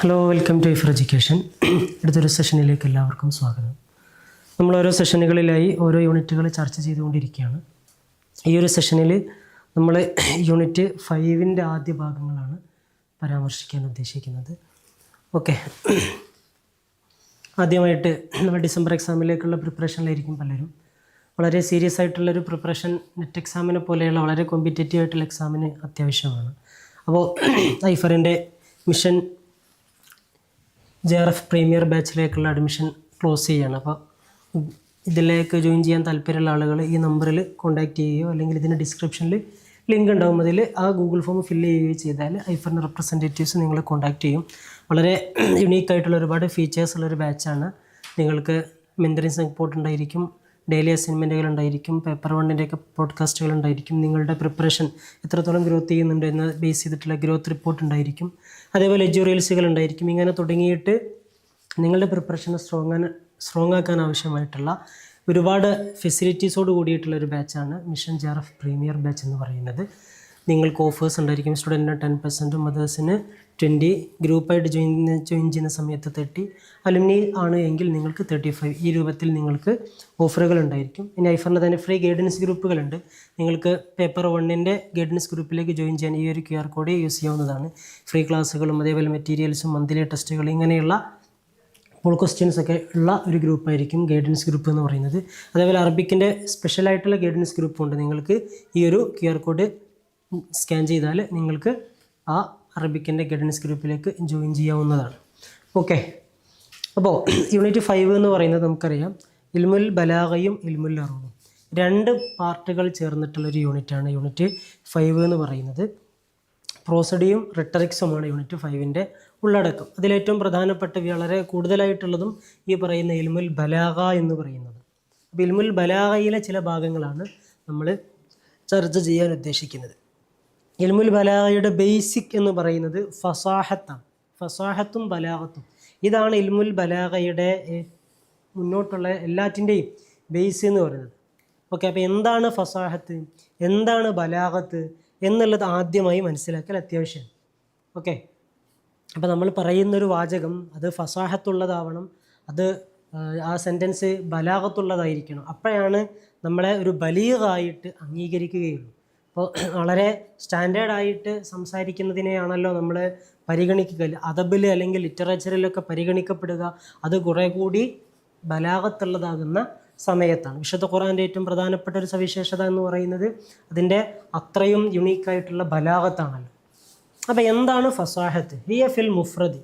Hello welcome to Ifer education അടുത്തൊരു സെഷനിലേക്ക് എല്ലാവർക്കും സ്വാഗതം. നമ്മൾ ഓരോ സെഷനുകളിലായി ഓരോ യൂണിറ്റുകൾ ചർച്ച ചെയ്തുകൊണ്ടിരിക്കുകയാണ്. ഈ ഒരു സെഷനിൽ നമ്മൾ യൂണിറ്റ് ഫൈവിന്റെ ആദ്യ ഭാഗങ്ങളാണ് പരാമർശിക്കാൻ ഉദ്ദേശിക്കുന്നത്. ഓക്കെ ആദ്യമായിട്ട് നമ്മൾ ഡിസംബർ എക്സാമിലേക്കുള്ള പ്രിപ്പറേഷനിലായിരിക്കും പലരും. വളരെ സീരിയസ് ആയിട്ടുള്ളൊരു പ്രിപ്പറേഷൻ നെറ്റ് എക്സാമിനെ പോലെയുള്ള വളരെ കോമ്പറ്റേറ്റീവ് ആയിട്ടുള്ള എക്സാമിന് അത്യാവശ്യമാണ്. അപ്പോൾ ഐഫറിന്റെ mission J R F premier ബാച്ചിലേക്കുള്ള admission close ചെയ്യുകയാണ് അപ്പോൾ ഇതിലേക്ക് ജോയിൻ ചെയ്യാൻ താല്പര്യമുള്ള ആളുകൾ ഈ നമ്പറിൽ കോൺടാക്റ്റ് ചെയ്യുകയോ അല്ലെങ്കിൽ ഇതിന്റെ ഡിസ്ക്രിപ്ഷനിൽ ലിങ്ക് ഉണ്ടാവും. അതിൽ ആ ഗൂഗിൾ ഫോം ഫില്ല് ചെയ്യുകയോ ചെയ്താൽ ഐഫറിന്റെ റെപ്രസെന്റേറ്റീവ്സ് നിങ്ങളെ കോൺടാക്റ്റ് ചെയ്യും. വളരെ യുണീക്കായിട്ടുള്ള ഒരുപാട് ഫീച്ചേഴ്സ് ഉള്ളൊരു ബാച്ചാണ് നിങ്ങൾക്ക് മെന്ററിങ് സപ്പോർട്ട് ഉണ്ടായിരിക്കും. ഡെയിലി അസൈൻമെന്റുകൾ ഉണ്ടായിരിക്കും പേപ്പർ വണ്ണിന്റെയൊക്കെ പോഡ്കാസ്റ്റുകൾ ഉണ്ടായിരിക്കും നിങ്ങളുടെ പ്രിപ്പറേഷൻ എത്രത്തോളം ഗ്രോത്ത് ചെയ്യുന്നുണ്ട് എന്ന് ബേസ് ചെയ്തിട്ടുള്ള ഗ്രോത്ത് റിപ്പോർട്ട് ഉണ്ടായിരിക്കും. അതേപോലെ എജ്യൂറിയൽസുകൾ ഉണ്ടായിരിക്കും. ഇങ്ങനെ തുടങ്ങിയിട്ട് നിങ്ങളുടെ പ്രിപ്പറേഷൻ സ്ട്രോങ് സ്ട്രോങ് ആക്കാൻ ആവശ്യമായിട്ടുള്ള ഒരുപാട് ഫെസിലിറ്റീസോട് കൂടിയിട്ടുള്ള ഒരു ബാച്ചാണ് മിഷൻ ജാർ പ്രീമിയർ ബാച്ച് എന്ന് പറയുന്നത്. നിങ്ങൾക്ക് ഓഫേഴ്സ് ഉണ്ടായിരിക്കും. സ്റ്റുഡന്റിന് ടെൻ പെർസെന്റും മദേഴ്സിന് ട്വന്റി ഗ്രൂപ്പായിട്ട് ജോയിൻ ജോയിൻ ചെയ്യുന്ന സമയത്ത് തേർട്ടി അലുമിനി ആണ് എങ്കിൽ നിങ്ങൾക്ക് തേർട്ടി ഫൈവ് ഈ രൂപത്തിൽ നിങ്ങൾക്ക് ഓഫറുകൾ ഉണ്ടായിരിക്കും. ഇനി ഐഫറിന്റെ തന്നെ ഫ്രീ ഗൈഡൻസ് ഗ്രൂപ്പുകളുണ്ട് നിങ്ങൾക്ക് പേപ്പർ വണ്ണിന്റെ ഗൈഡൻസ് ഗ്രൂപ്പിലേക്ക് ജോയിൻ ചെയ്യാൻ ഈ ഒരു ക്യു ആർ കോഡ് യൂസ് ചെയ്യാവുന്നതാണ്. ഫ്രീ ക്ലാസ്സുകളും അതേപോലെ മെറ്റീരിയൽസും മന്ത്ലി ടെസ്റ്റുകൾ ഇങ്ങനെയുള്ള പോൾ ക്വസ്റ്റ്യൻസ് ഒക്കെ ഉള്ള ഒരു ഗ്രൂപ്പായിരിക്കും ഗൈഡൻസ് ഗ്രൂപ്പ് എന്ന് പറയുന്നത്. അതേപോലെ അറബിക്കിന്റെ സ്പെഷ്യലായിട്ടുള്ള ഗൈഡൻസ് ഗ്രൂപ്പുണ്ട് നിങ്ങൾക്ക് ഈ ഒരു ക്യു ആർ കോഡ് സ്കാൻ ചെയ്താൽ നിങ്ങൾക്ക് ആ അറബിക്കിന്റെ ഗൈഡൻസ് ഗ്രൂപ്പിലേക്ക് ജോയിൻ ചെയ്യാവുന്നതാണ്. ഓക്കെ. അപ്പോൾ യൂണിറ്റ് ഫൈവ് എന്ന് പറയുന്നത് നമുക്കറിയാം. ഇൽമുൽ ബലാഗയും ഇൽമുൽ അറബും രണ്ട് പാർട്ടുകൾ ചേർന്നിട്ടുള്ളൊരു യൂണിറ്റാണ് യൂണിറ്റ് ഫൈവ് എന്ന് പറയുന്നത്. പ്രോസഡിയും റിട്ടറിക്സുമാണ് യൂണിറ്റ് ഫൈവിന്റെ ഉള്ളടക്കം. അതിലേറ്റവും പ്രധാനപ്പെട്ട വളരെ കൂടുതലായിട്ടുള്ളതും ഈ പറയുന്ന ഇൽമുൽ ബലാഗ എന്ന് പറയുന്നത്. അപ്പോൾ ഇൽമുൽ ബലാഗയിലെ ചില ഭാഗങ്ങളാണ് നമ്മൾ ചർച്ച ചെയ്യാൻ ഉദ്ദേശിക്കുന്നത്. ഇൽമുൽ ബലാഗയുടെ ബേസിക് എന്ന് പറയുന്നത് ഫസാഹത്താണ്. ഫസാഹത്തും ബലാഗത്തും. ഇതാണ് ഇൽമുൽ ബലാഗയുടെ മുന്നോട്ടുള്ള എല്ലാറ്റിന്റെയും ബേസ് എന്ന് പറയുന്നത്. ഓക്കെ അപ്പോൾ എന്താണ് ഫസാഹത്ത്? എന്താണ് ബലാഗത്ത്? എന്നുള്ളത് ആദ്യമായി മനസ്സിലാക്കൽ അത്യാവശ്യമാണ്. ഓക്കെ അപ്പോൾ നമ്മൾ പറയുന്നൊരു വാചകം അത് ഫസാഹത്തുള്ളതാവണം അത് ആ, സെന്റൻസ് ബലാഗത്തുള്ളതായിരിക്കണം. അപ്പോഴാണ് നമ്മളെ ഒരു ബലീഗായിട്ട് അംഗീകരിക്കുകയുള്ളൂ. അപ്പോൾ വളരെ സ്റ്റാൻഡേർഡായിട്ട് സംസാരിക്കുന്നതിനെയാണല്ലോ നമ്മൾ പരിഗണിക്കുക. അതബിൽ അല്ലെങ്കിൽ ലിറ്ററേച്ചറിലൊക്കെ പരിഗണിക്കപ്പെടുക അത് കുറേ കൂടി ബലാഗത്തുള്ളതാകുന്ന സമയത്താണ്. വിശുദ്ധ ഖുറാന്റെ ഏറ്റവും പ്രധാനപ്പെട്ട ഒരു സവിശേഷത എന്ന് പറയുന്നത് അതിന്റെ അത്രയും യുണീക്കായിട്ടുള്ള ബലാഗത്താണല്ലോ അപ്പോൾ എന്താണ് ഫസാഹത്ത്? ഹിയ ഫിൽ മുഫ്രദി.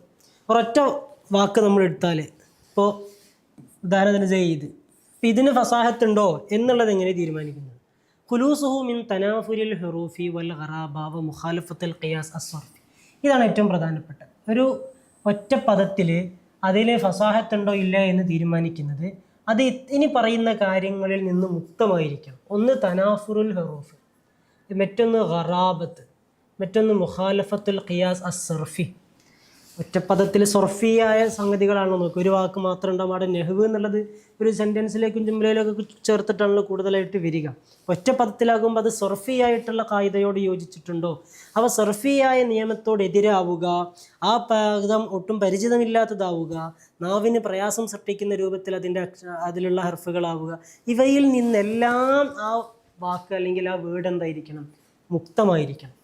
ഒരൊറ്റ വാക്ക് നമ്മൾ എടുത്താൽ ഇപ്പോൾ ഉദാഹരണത്തിന് അപ്പം ഇതിന് ഫസാഹത്ത് ഉണ്ടോ എന്നുള്ളത് എങ്ങനെ തീരുമാനിക്കുന്നത് ഖുലൂസുഹു മിൻ തനാഫുരിൽ ഹുറൂഫി വൽ ഖറാബ വ മുഖാലിഫത്തുൽ ഖിയാസ് അസ്വർഫി ഇതാണ് ഏറ്റവും പ്രധാനപ്പെട്ട ഒരു ഒറ്റ പദത്തിൽ അതിൽ ഫസാഹത്തുണ്ടോ ഇല്ല എന്ന് തീരുമാനിക്കുന്നത് അത് ഇനി പറയുന്ന കാര്യങ്ങളിൽ നിന്ന് മുക്തമായിരിക്കണം. ഒന്ന് തനാഫുറുൽ ഹെറൂഫ് മറ്റൊന്ന് ഖറാബത്ത് മറ്റൊന്ന് മുഖാലഫത്തുൽ ഖിയാസ് അസ് സർഫി ഒറ്റപ്പദത്തിൽ സൊർഫിയായ സംഗതികളാണ് നോക്കുക ഒരു വാക്ക് മാത്രം ഉണ്ടാവും. അവിടെ നെഹ്വ് എന്നുള്ളത് ഒരു സെന്റൻസിലേക്കും ജുംലയിലേക്കും ചേർത്തിട്ടാണല്ലോ കൂടുതലായിട്ട് വരിക. ഒറ്റപ്പദത്തിലാകുമ്പോൾ അത് സൊർഫിയായിട്ടുള്ള കായികയോട് യോജിച്ചിട്ടുണ്ടോ? അവ സൊർഫിയായ നിയമത്തോട് എതിരാവുക ആ പദം ഒട്ടും പരിചിതമില്ലാത്തതാവുക നാവിന് പ്രയാസം സൃഷ്ടിക്കുന്ന രൂപത്തിൽ അതിന്റെ അതിലുള്ള ഹർഫുകളാവുക ഇവയിൽ നിന്നെല്ലാം ആ വാക്ക് അല്ലെങ്കിൽ ആ വേർഡ് എന്തായിരിക്കണം? മുക്തമായിരിക്കണം.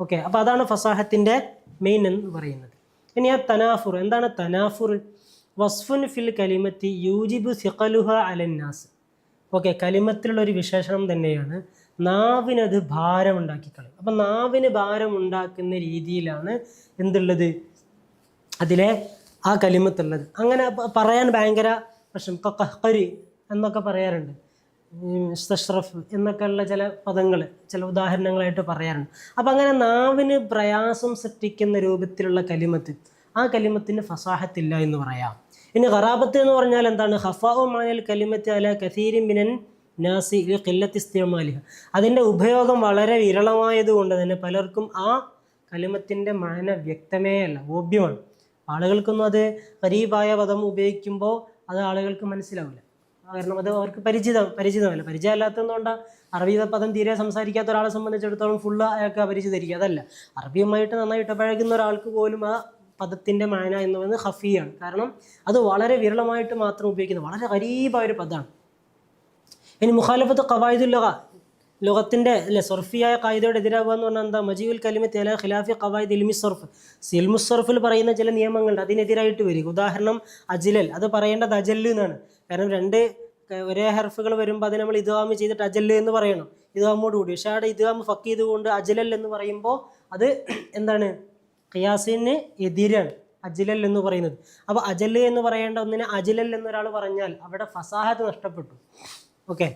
ഓക്കെ അപ്പോൾ അതാണ് ഫസാഹത്തിന്റെ മെയിൻ എന്ന് പറയുന്നത്. ഇനി ആ തനാഫുർ എന്താണ് തനാഫുർ? വസ്ഫുൻ ഫിൽ കലിമത്തി യൂജിബ് സിഖലുഹ അലന്നാസ്. ഓക്കെ കലിമത്തിലുള്ള ഒരു വിശേഷണം തന്നെയാണ്. നാവിനത് ഭാരം ഉണ്ടാക്കിക്കളയും അപ്പം നാവിന് ഭാരം ഉണ്ടാക്കുന്ന രീതിയിലാണ് എന്തുള്ളത്? അതിലെ ആ കലിമത്തുള്ളത്. അങ്ങനെ പറയാൻ ഭയങ്കര പ്രശ്നം. ഇപ്പം എന്നൊക്കെ പറയാറുണ്ട്. സ്തഷ്റഫ് എന്നൊക്കെയുള്ള ചില പദങ്ങൾ ചില ഉദാഹരണങ്ങളായിട്ട് പറയാറുണ്ട്. അപ്പം അങ്ങനെ നാവിന് പ്രയാസം സൃഷ്ടിക്കുന്ന രൂപത്തിലുള്ള കലിമത്ത് ആ കലിമത്തിന് ഫസാഹത്തില്ല എന്ന് പറയാം. ഇനി ഖറാബത്ത് എന്ന് പറഞ്ഞാൽ എന്താണ്? ഹഫാഹു മാനൽ കലിമത്ത് അല കഥീരി മിനൻ നാസി കില്ലത്തിസ്തിമാലിഹ അതിന്റെ ഉപയോഗം വളരെ വിരളമായതുകൊണ്ട് തന്നെ പലർക്കും ആ കലിമത്തിന്റെ മാന വ്യക്തമേ അല്ല ഓബ്യമാണ് ആളുകൾക്കൊന്നും അത് കരീബായ പദം ഉപയോഗിക്കുമ്പോൾ അത് ആളുകൾക്ക് മനസ്സിലാവില്ല. കാരണം അത് അവർക്ക് പരിചിത പരിചിതമല്ല. പരിചയമല്ലാത്തതുകൊണ്ടാണ് അറബി പദം തീരെ സംസാരിക്കാത്ത ഒരാളെ സംബന്ധിച്ചിടത്തോളം ഫുള്ള് അയാൾക്ക് അപരിചിതരിക്കുക അതല്ല. അറബിയുമായിട്ട് നന്നായി പഴകുന്ന ഒരാൾക്ക് പോലും ആ പദത്തിന്റെ മാന എന്ന് പറയുന്നത് ഹഫിയാണ്. കാരണം അത് വളരെ വിരളമായിട്ട് മാത്രം ഉപയോഗിക്കുന്നത് വളരെ ഗരീബായ ഒരു പദമാണ്. ഇനി മുഖാലഫത്ത് ഖവായിദുൽ ലോകത്തിന്റെ അല്ലെ സൊർഫിയായ കായികയുടെ എതിരാകുക എന്ന് പറഞ്ഞാൽ എന്താ? മജീബുൽ കലിമി തേല ഖിലാഫി കവായ് ഇൽമി സൊർഫ്. സിൽമു സർഫിൽ പറയുന്ന ചില നിയമങ്ങളുണ്ട്. അതിനെതിരായിട്ട് വരിക. ഉദാഹരണം അജിലൽ. അത് പറയേണ്ടത് അജല്ല് എന്നാണ്. കാരണം രണ്ട് ഒരേ ഹർഫുകൾ വരുമ്പോൾ അത് നമ്മൾ ഇതുവാമ് ചെയ്തിട്ട് അജൽ എന്ന് പറയണം. ഇതുവാമോട് കൂടി. പക്ഷേ അവിടെ ഇദ്ഗാമ് ഫക്ക് ചെയ്തുകൊണ്ട് അജലൽ എന്ന് പറയുമ്പോൾ അത് എന്താണ്? ഖിയാസിന് എതിരാണ് അജലൽ എന്ന് പറയുന്നത്. അപ്പോൾ അജൽ എന്ന് പറയേണ്ട ഒന്നിനെ അജലൽ എന്നൊരാൾ പറഞ്ഞാൽ അവിടെ ഫസാഹത്ത് നഷ്ടപ്പെട്ടു. ഓക്കെ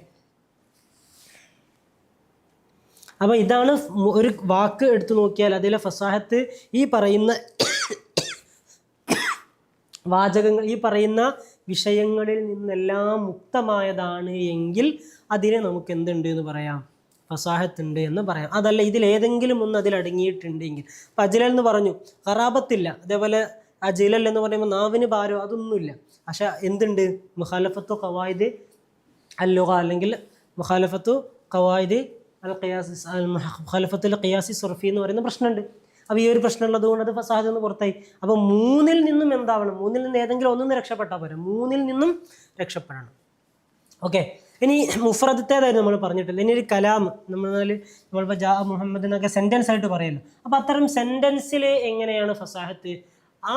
അപ്പോൾ ഇതാണ് ഒരു വാക്ക് എടുത്തു നോക്കിയാൽ അതിലെ ഫസാഹത്ത് ഈ പറയുന്ന വാചകങ്ങൾ ഈ പറയുന്ന വിഷയങ്ങളിൽ നിന്നെല്ലാം മുക്തമായതാണ് എങ്കിൽ അതിനെ നമുക്ക് എന്തുണ്ട് എന്ന് പറയാം? ഫസാഹത്തുണ്ട് എന്ന് പറയാം. അതല്ല ഇതിൽ ഏതെങ്കിലും ഒന്ന് അതിൽ അടങ്ങിയിട്ടുണ്ടെങ്കിൽ. അപ്പം അജിലൽ എന്ന് പറഞ്ഞു ഖറാബത്തില്ല അതേപോലെ അജിലൽ എന്ന് പറയുമ്പോൾ നാവിന് ഭാരോ അതൊന്നുമില്ല. പക്ഷെ എന്തുണ്ട്? മുഖാലഫത്തു ഖവായിദ് അല്ലുക അല്ലെങ്കിൽ മുഖാലഫത്തു ഖവായിദ് അൽ ഖിയാസ് മുഖാലഫത്തുൽ ഖിയാസി സുർഫി എന്ന് പറയുന്ന പ്രശ്നമുണ്ട്. അപ്പോൾ ഈ ഒരു പ്രശ്നമുള്ളത് കൊണ്ട് അത് ഫസാദ് ഒന്ന് പുറത്തായി. അപ്പോൾ മൂന്നിൽ നിന്നും എന്താവണം? മൂന്നിൽ നിന്ന് ഏതെങ്കിലും ഒന്നും രക്ഷപ്പെട്ടാൽ പോരാ. മൂന്നിൽ നിന്നും രക്ഷപ്പെടണം. ഓക്കെ ഇനി മുഫ്രദത്തേതായിരുന്നു നമ്മൾ പറഞ്ഞിട്ടില്ല ഇനി ഒരു കലാം നമ്മൾ നമ്മളിപ്പോൾ ജാ മുഹമ്മദ് എന്നൊക്കെ സെന്റൻസ് ആയിട്ട് പറയല്ലോ. അപ്പോൾ അത്തരം സെന്റൻസിൽ എങ്ങനെയാണ് ഫസാഹത്ത്? ആ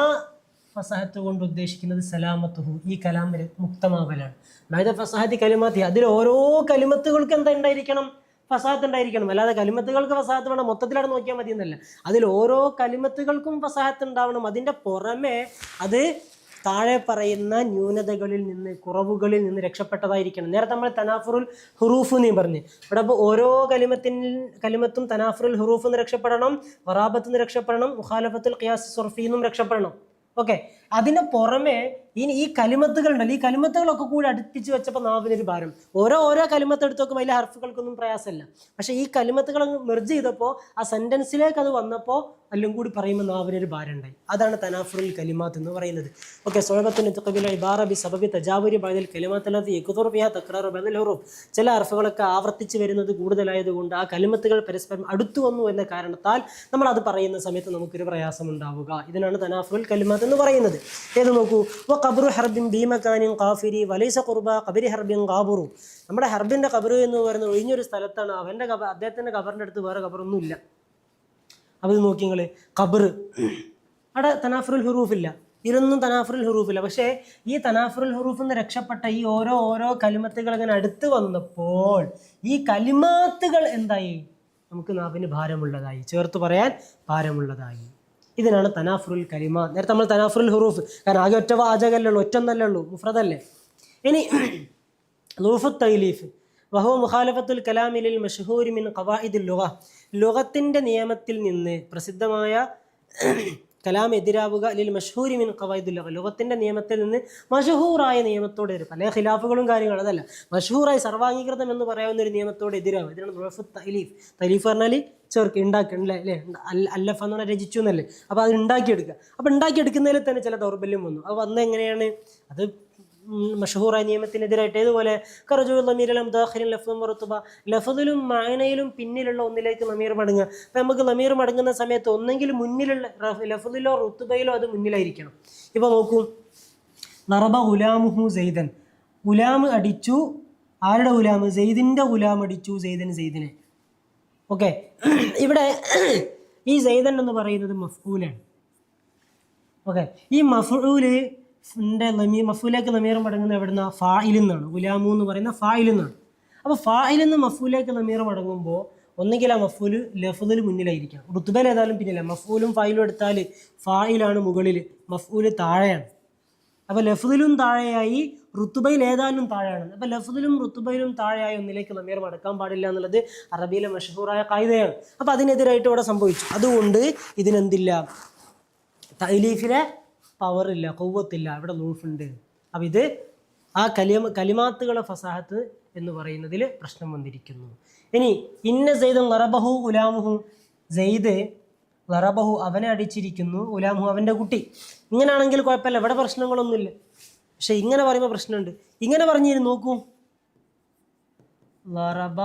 ഫസാഹത്ത് കൊണ്ട് ഉദ്ദേശിക്കുന്നത് സലാമത്തുഹു ഈ കലാമിൽ മുക്തമാവലാണ്. അതായത് ഫസാഹത്തി കലിമാത്തി അതിൽ ഓരോ കലിമത്തുകൾക്ക് എന്താ ഉണ്ടായിരിക്കണം? ഫസാഹത്ത് ഉണ്ടായിരിക്കണം. അല്ലാതെ കലിമത്തുകൾക്ക് ഫസാത്ത് വേണം. മൊത്തത്തിലാണ് നോക്കിയാൽ മതി എന്നല്ല. അതിൽ ഓരോ കലിമത്തുകൾക്കും ഫസാഹത്ത് ഉണ്ടാവണം. അതിന്റെ പുറമെ അത് താഴെ പറയുന്ന ന്യൂനതകളിൽ നിന്ന് കുറവുകളിൽ നിന്ന് രക്ഷപ്പെട്ടതായിരിക്കണം. നേരത്തെ നമ്മൾ തനാഫുറുൽ ഹുറൂഫ് എന്ന് പറഞ്ഞു. ഇവിടെ അപ്പോൾ ഓരോ കലിമത്തിൻ കലിമത്തും തനാഫുറുൽ ഹുറൂഫ് എന്ന് രക്ഷപ്പെടണം വറാബത്ത് നിന്ന് രക്ഷപ്പെടണം മുഖാലഫത്തുൽ ഖിയാസ് സുർഫി എന്നും രക്ഷപ്പെടണം. ഓക്കെ? അതിന് പുറമെ ഇനി ഈ കലിമത്തുകൾ ഉണ്ടല്ലോ ഈ കലിമത്തുകളൊക്കെ കൂടി അടുപ്പിച്ച് വെച്ചപ്പോൾ നാവിനൊരു ഭാരം. ഓരോ ഓരോ കലിമത്ത് എടുത്ത് നോക്കുമ്പോൾ അതിലെ ഹർഫുകൾക്കൊന്നും പ്രയാസമില്ല. പക്ഷേ ഈ കലിമത്തുകൾ മെർജ് ചെയ്തപ്പോൾ ആ സെന്റൻസിലേക്ക് അത് വന്നപ്പോൾ എല്ലാം കൂടി പറയുമ്പോൾ നാവിനൊരു ഭാരം ഉണ്ടായി അതാണ് തനാഫുറുൽ കലിമാത്ത് എന്ന് പറയുന്നത്. ഓക്കെ സോഴബത്തിന് തുക്കബില ഇബാറ ബി സബബി തജാവുരി ബൈദൽ തക്രാറബ് തക്രാറു ബദൽ ഹുറൂഫ്. ചില ഹർഫുകളൊക്കെ ആവർത്തിച്ച് വരുന്നത് കൂടുതലായതുകൊണ്ട് ആ കലിമത്തുകൾ പരസ്പരം അടുത്തു വന്നു എന്ന കാരണത്താൽ നമ്മൾ അത് പറയുന്ന സമയത്ത് നമുക്കൊരു പ്രയാസം ഉണ്ടാവുക ഇതിനാണ് തനാഫുൽ കലിമാത്ത് എന്ന് പറയുന്നത്. ഏത് നോക്കൂ? വ കബറു ഹർബിൻ ഭീമകാനിൻ കാഫിരി വലൈസ കുർബ കബരി ഹർബിൻ കാബുറു നമ്മുടെ ഹർബിന്റെ കബറു എന്ന് പറയുന്നത് ഒഴിഞ്ഞൊരു സ്ഥലത്താണ് അവന്റെ കബ അദ്ദേഹത്തിന്റെ കബറിന്റെ അടുത്ത് വേറെ കബറൊന്നുമില്ല അപ്പോൾ ഇത് നോക്കി നിങ്ങൾ ഖബർ അവിടെ ഇല്ല. ഹുറൂഫില്ല ഇതിലൊന്നും ഹുറൂഫ് ഹുറൂഫില്ല പക്ഷേ ഈ തനാഫുൽ ഹുറൂഫിൽ നിന്ന് രക്ഷപ്പെട്ട ഈ ഓരോ ഓരോ കലിമത്തുകൾ അങ്ങനെ അടുത്ത് വന്നപ്പോൾ ഈ കലിമാത്തുകൾ എന്തായി? നമുക്ക് നാവിന് ഭാരമുള്ളതായി. ചേർത്ത് പറയാൻ ഭാരമുള്ളതായി. ഇതിനാണ് തനാഫുറുൽ കലിമ നേരത്തെ നമ്മൾ തനാഫുറുൽ ഹുറൂഫ് കാരണം ആകെ ഒറ്റ വാചകല്ലേ ഉള്ളൂ ഒറ്റ ഒന്നല്ലേ ഉള്ളൂ മുഫ്രദല്ലേ? ഇനി ലൂഫു തൈലീഫ്. വഹു മുഖാലഫത്തുൽ കലാമിലിൽ മഷഹൂരിമിൻ ഖവായിദുൽ ലുഗ. ലുഗത്തിന്റെ നിയമത്തിൽ നിന്ന് പ്രസിദ്ധമായ കലാം എതിരാവുക അല്ലെങ്കിൽ മഷഹൂരി മിൻ ഖവായിദുൽ ലോകത്തിന്റെ നിയമത്തിൽ നിന്ന് മഷഹൂറായ നിയമത്തോടെ എതിര് പല ഖിലാഫുകളും കാര്യങ്ങളും അതല്ല. മഷഹൂറായി സർവാംഗീകൃതം എന്ന് പറയാവുന്ന ഒരു നിയമത്തോട് എതിരാവുക ഇതിനാണ് ലൂഫു തലീഫ്. തലീഫ് പറഞ്ഞാൽ ചെറുക്ക് അല്ലേ? അല്ല- അല്ലഫ എന്ന് പറഞ്ഞാൽ രചിച്ചു എന്നല്ലേ? അപ്പോൾ അത് ഉണ്ടാക്കിയെടുക്കുക. അപ്പോൾ ഉണ്ടാക്കിയെടുക്കുന്നതിൽ തന്നെ ചില ദൗർബല്യം വന്നു. അത് വന്നെങ്ങനെയാണ്? അത് മഷഹൂറായ നിയമത്തിനെതിരായിട്ട് ഏതുപോലെ കറജുൽ ലമീരലം ദാഖിലും ലഫ്ലും റുത്തുബ ലഫദിലും മായനയിലും പിന്നിലുള്ള ഒന്നിലേക്ക് നമീർ മടങ്ങുക. അപ്പം നമുക്ക് നമീർ മടങ്ങുന്ന സമയത്ത് ഒന്നെങ്കിൽ മുന്നിലുള്ള ലഫദിലോ റുത്തുബയിലോ അത് മുന്നിലായിരിക്കണം. ഇപ്പോൾ നോക്കൂ. നറബ ഗുലാമുഹു സെയ്തൻ ഗുലാം അടിച്ചു. ആരുടെ ഗുലാം? സെയ്ദിന്റെ ഗുലാം അടിച്ചു സെയ്ദൻ സെയ്ദിനെ. ഓക്കെ. ഇവിടെ ഈ സെയ്ദൻ എന്ന് പറയുന്നത് മഫ്കൂലാണ് ഓക്കെ. ഈ മഫൂൽ നമീർ മഫൂലേക്ക് ലമീർ മടങ്ങുന്നത് എവിടുന്ന? ഫായിൽ നിന്നാണ്. ഗുലാമു എന്ന് പറയുന്ന ഫായിൽ നിന്നാണ്. അപ്പോൾ ഫായിൽ നിന്ന് മഫൂലേക്ക് ലമീർ മടങ്ങുമ്പോൾ ഒന്നുകിൽ ആ മഫൂൽ ലഫുദിൽ മുന്നിലായിരിക്കാം റുത്തുബയിൽ ഏതായാലും പിന്നില്ല. മഫൂലും ഫായിലും എടുത്താൽ ഫായിലാണ് മുകളിൽ മഫൂൽ താഴെയാണ്. അപ്പോൾ ലഫുദിലും താഴെയായി റുത്തുബയിൽ ഏതായാലും താഴെയാണ്. അപ്പോൾ ലഫുദിലും റുത്തുബയിലും താഴെയായി ഒന്നിലേക്ക് ലമീർ മടക്കാൻ പാടില്ല എന്നുള്ളത് അറബിയിലെ മഷഹൂറായ കായികയാണ്. അപ്പോൾ അതിനെതിരായിട്ട് ഇവിടെ സംഭവിച്ചു. അതുകൊണ്ട് ഇതിനെന്തില്ല? തൈലീഫിലെ പവറില്ല കൊവ്വത്തില്ല ഇവിടെ ലൂഫുണ്ട് അപ്പം ഇത് ആ കലിമ കലിമാത്തുകളെ ഫസാഹത്ത് എന്ന് പറയുന്നതിൽ പ്രശ്നം വന്നിരിക്കുന്നു. ഇനി ഇന്ന സെയ്ദും ലറബഹു ഉലാമുഹു സെയ്ദ് ലറബഹു അവനെ അടിച്ചിരിക്കുന്നു ഉലാമുഹു അവന്റെ കുട്ടി. ഇങ്ങനെയാണെങ്കിൽ കുഴപ്പമില്ല ഇവിടെ പ്രശ്നങ്ങളൊന്നുമില്ല. പക്ഷെ ഇങ്ങനെ പറയുമ്പോൾ പ്രശ്നമുണ്ട്. ഇങ്ങനെ പറഞ്ഞിരുന്നു നോക്കൂ. ലറബ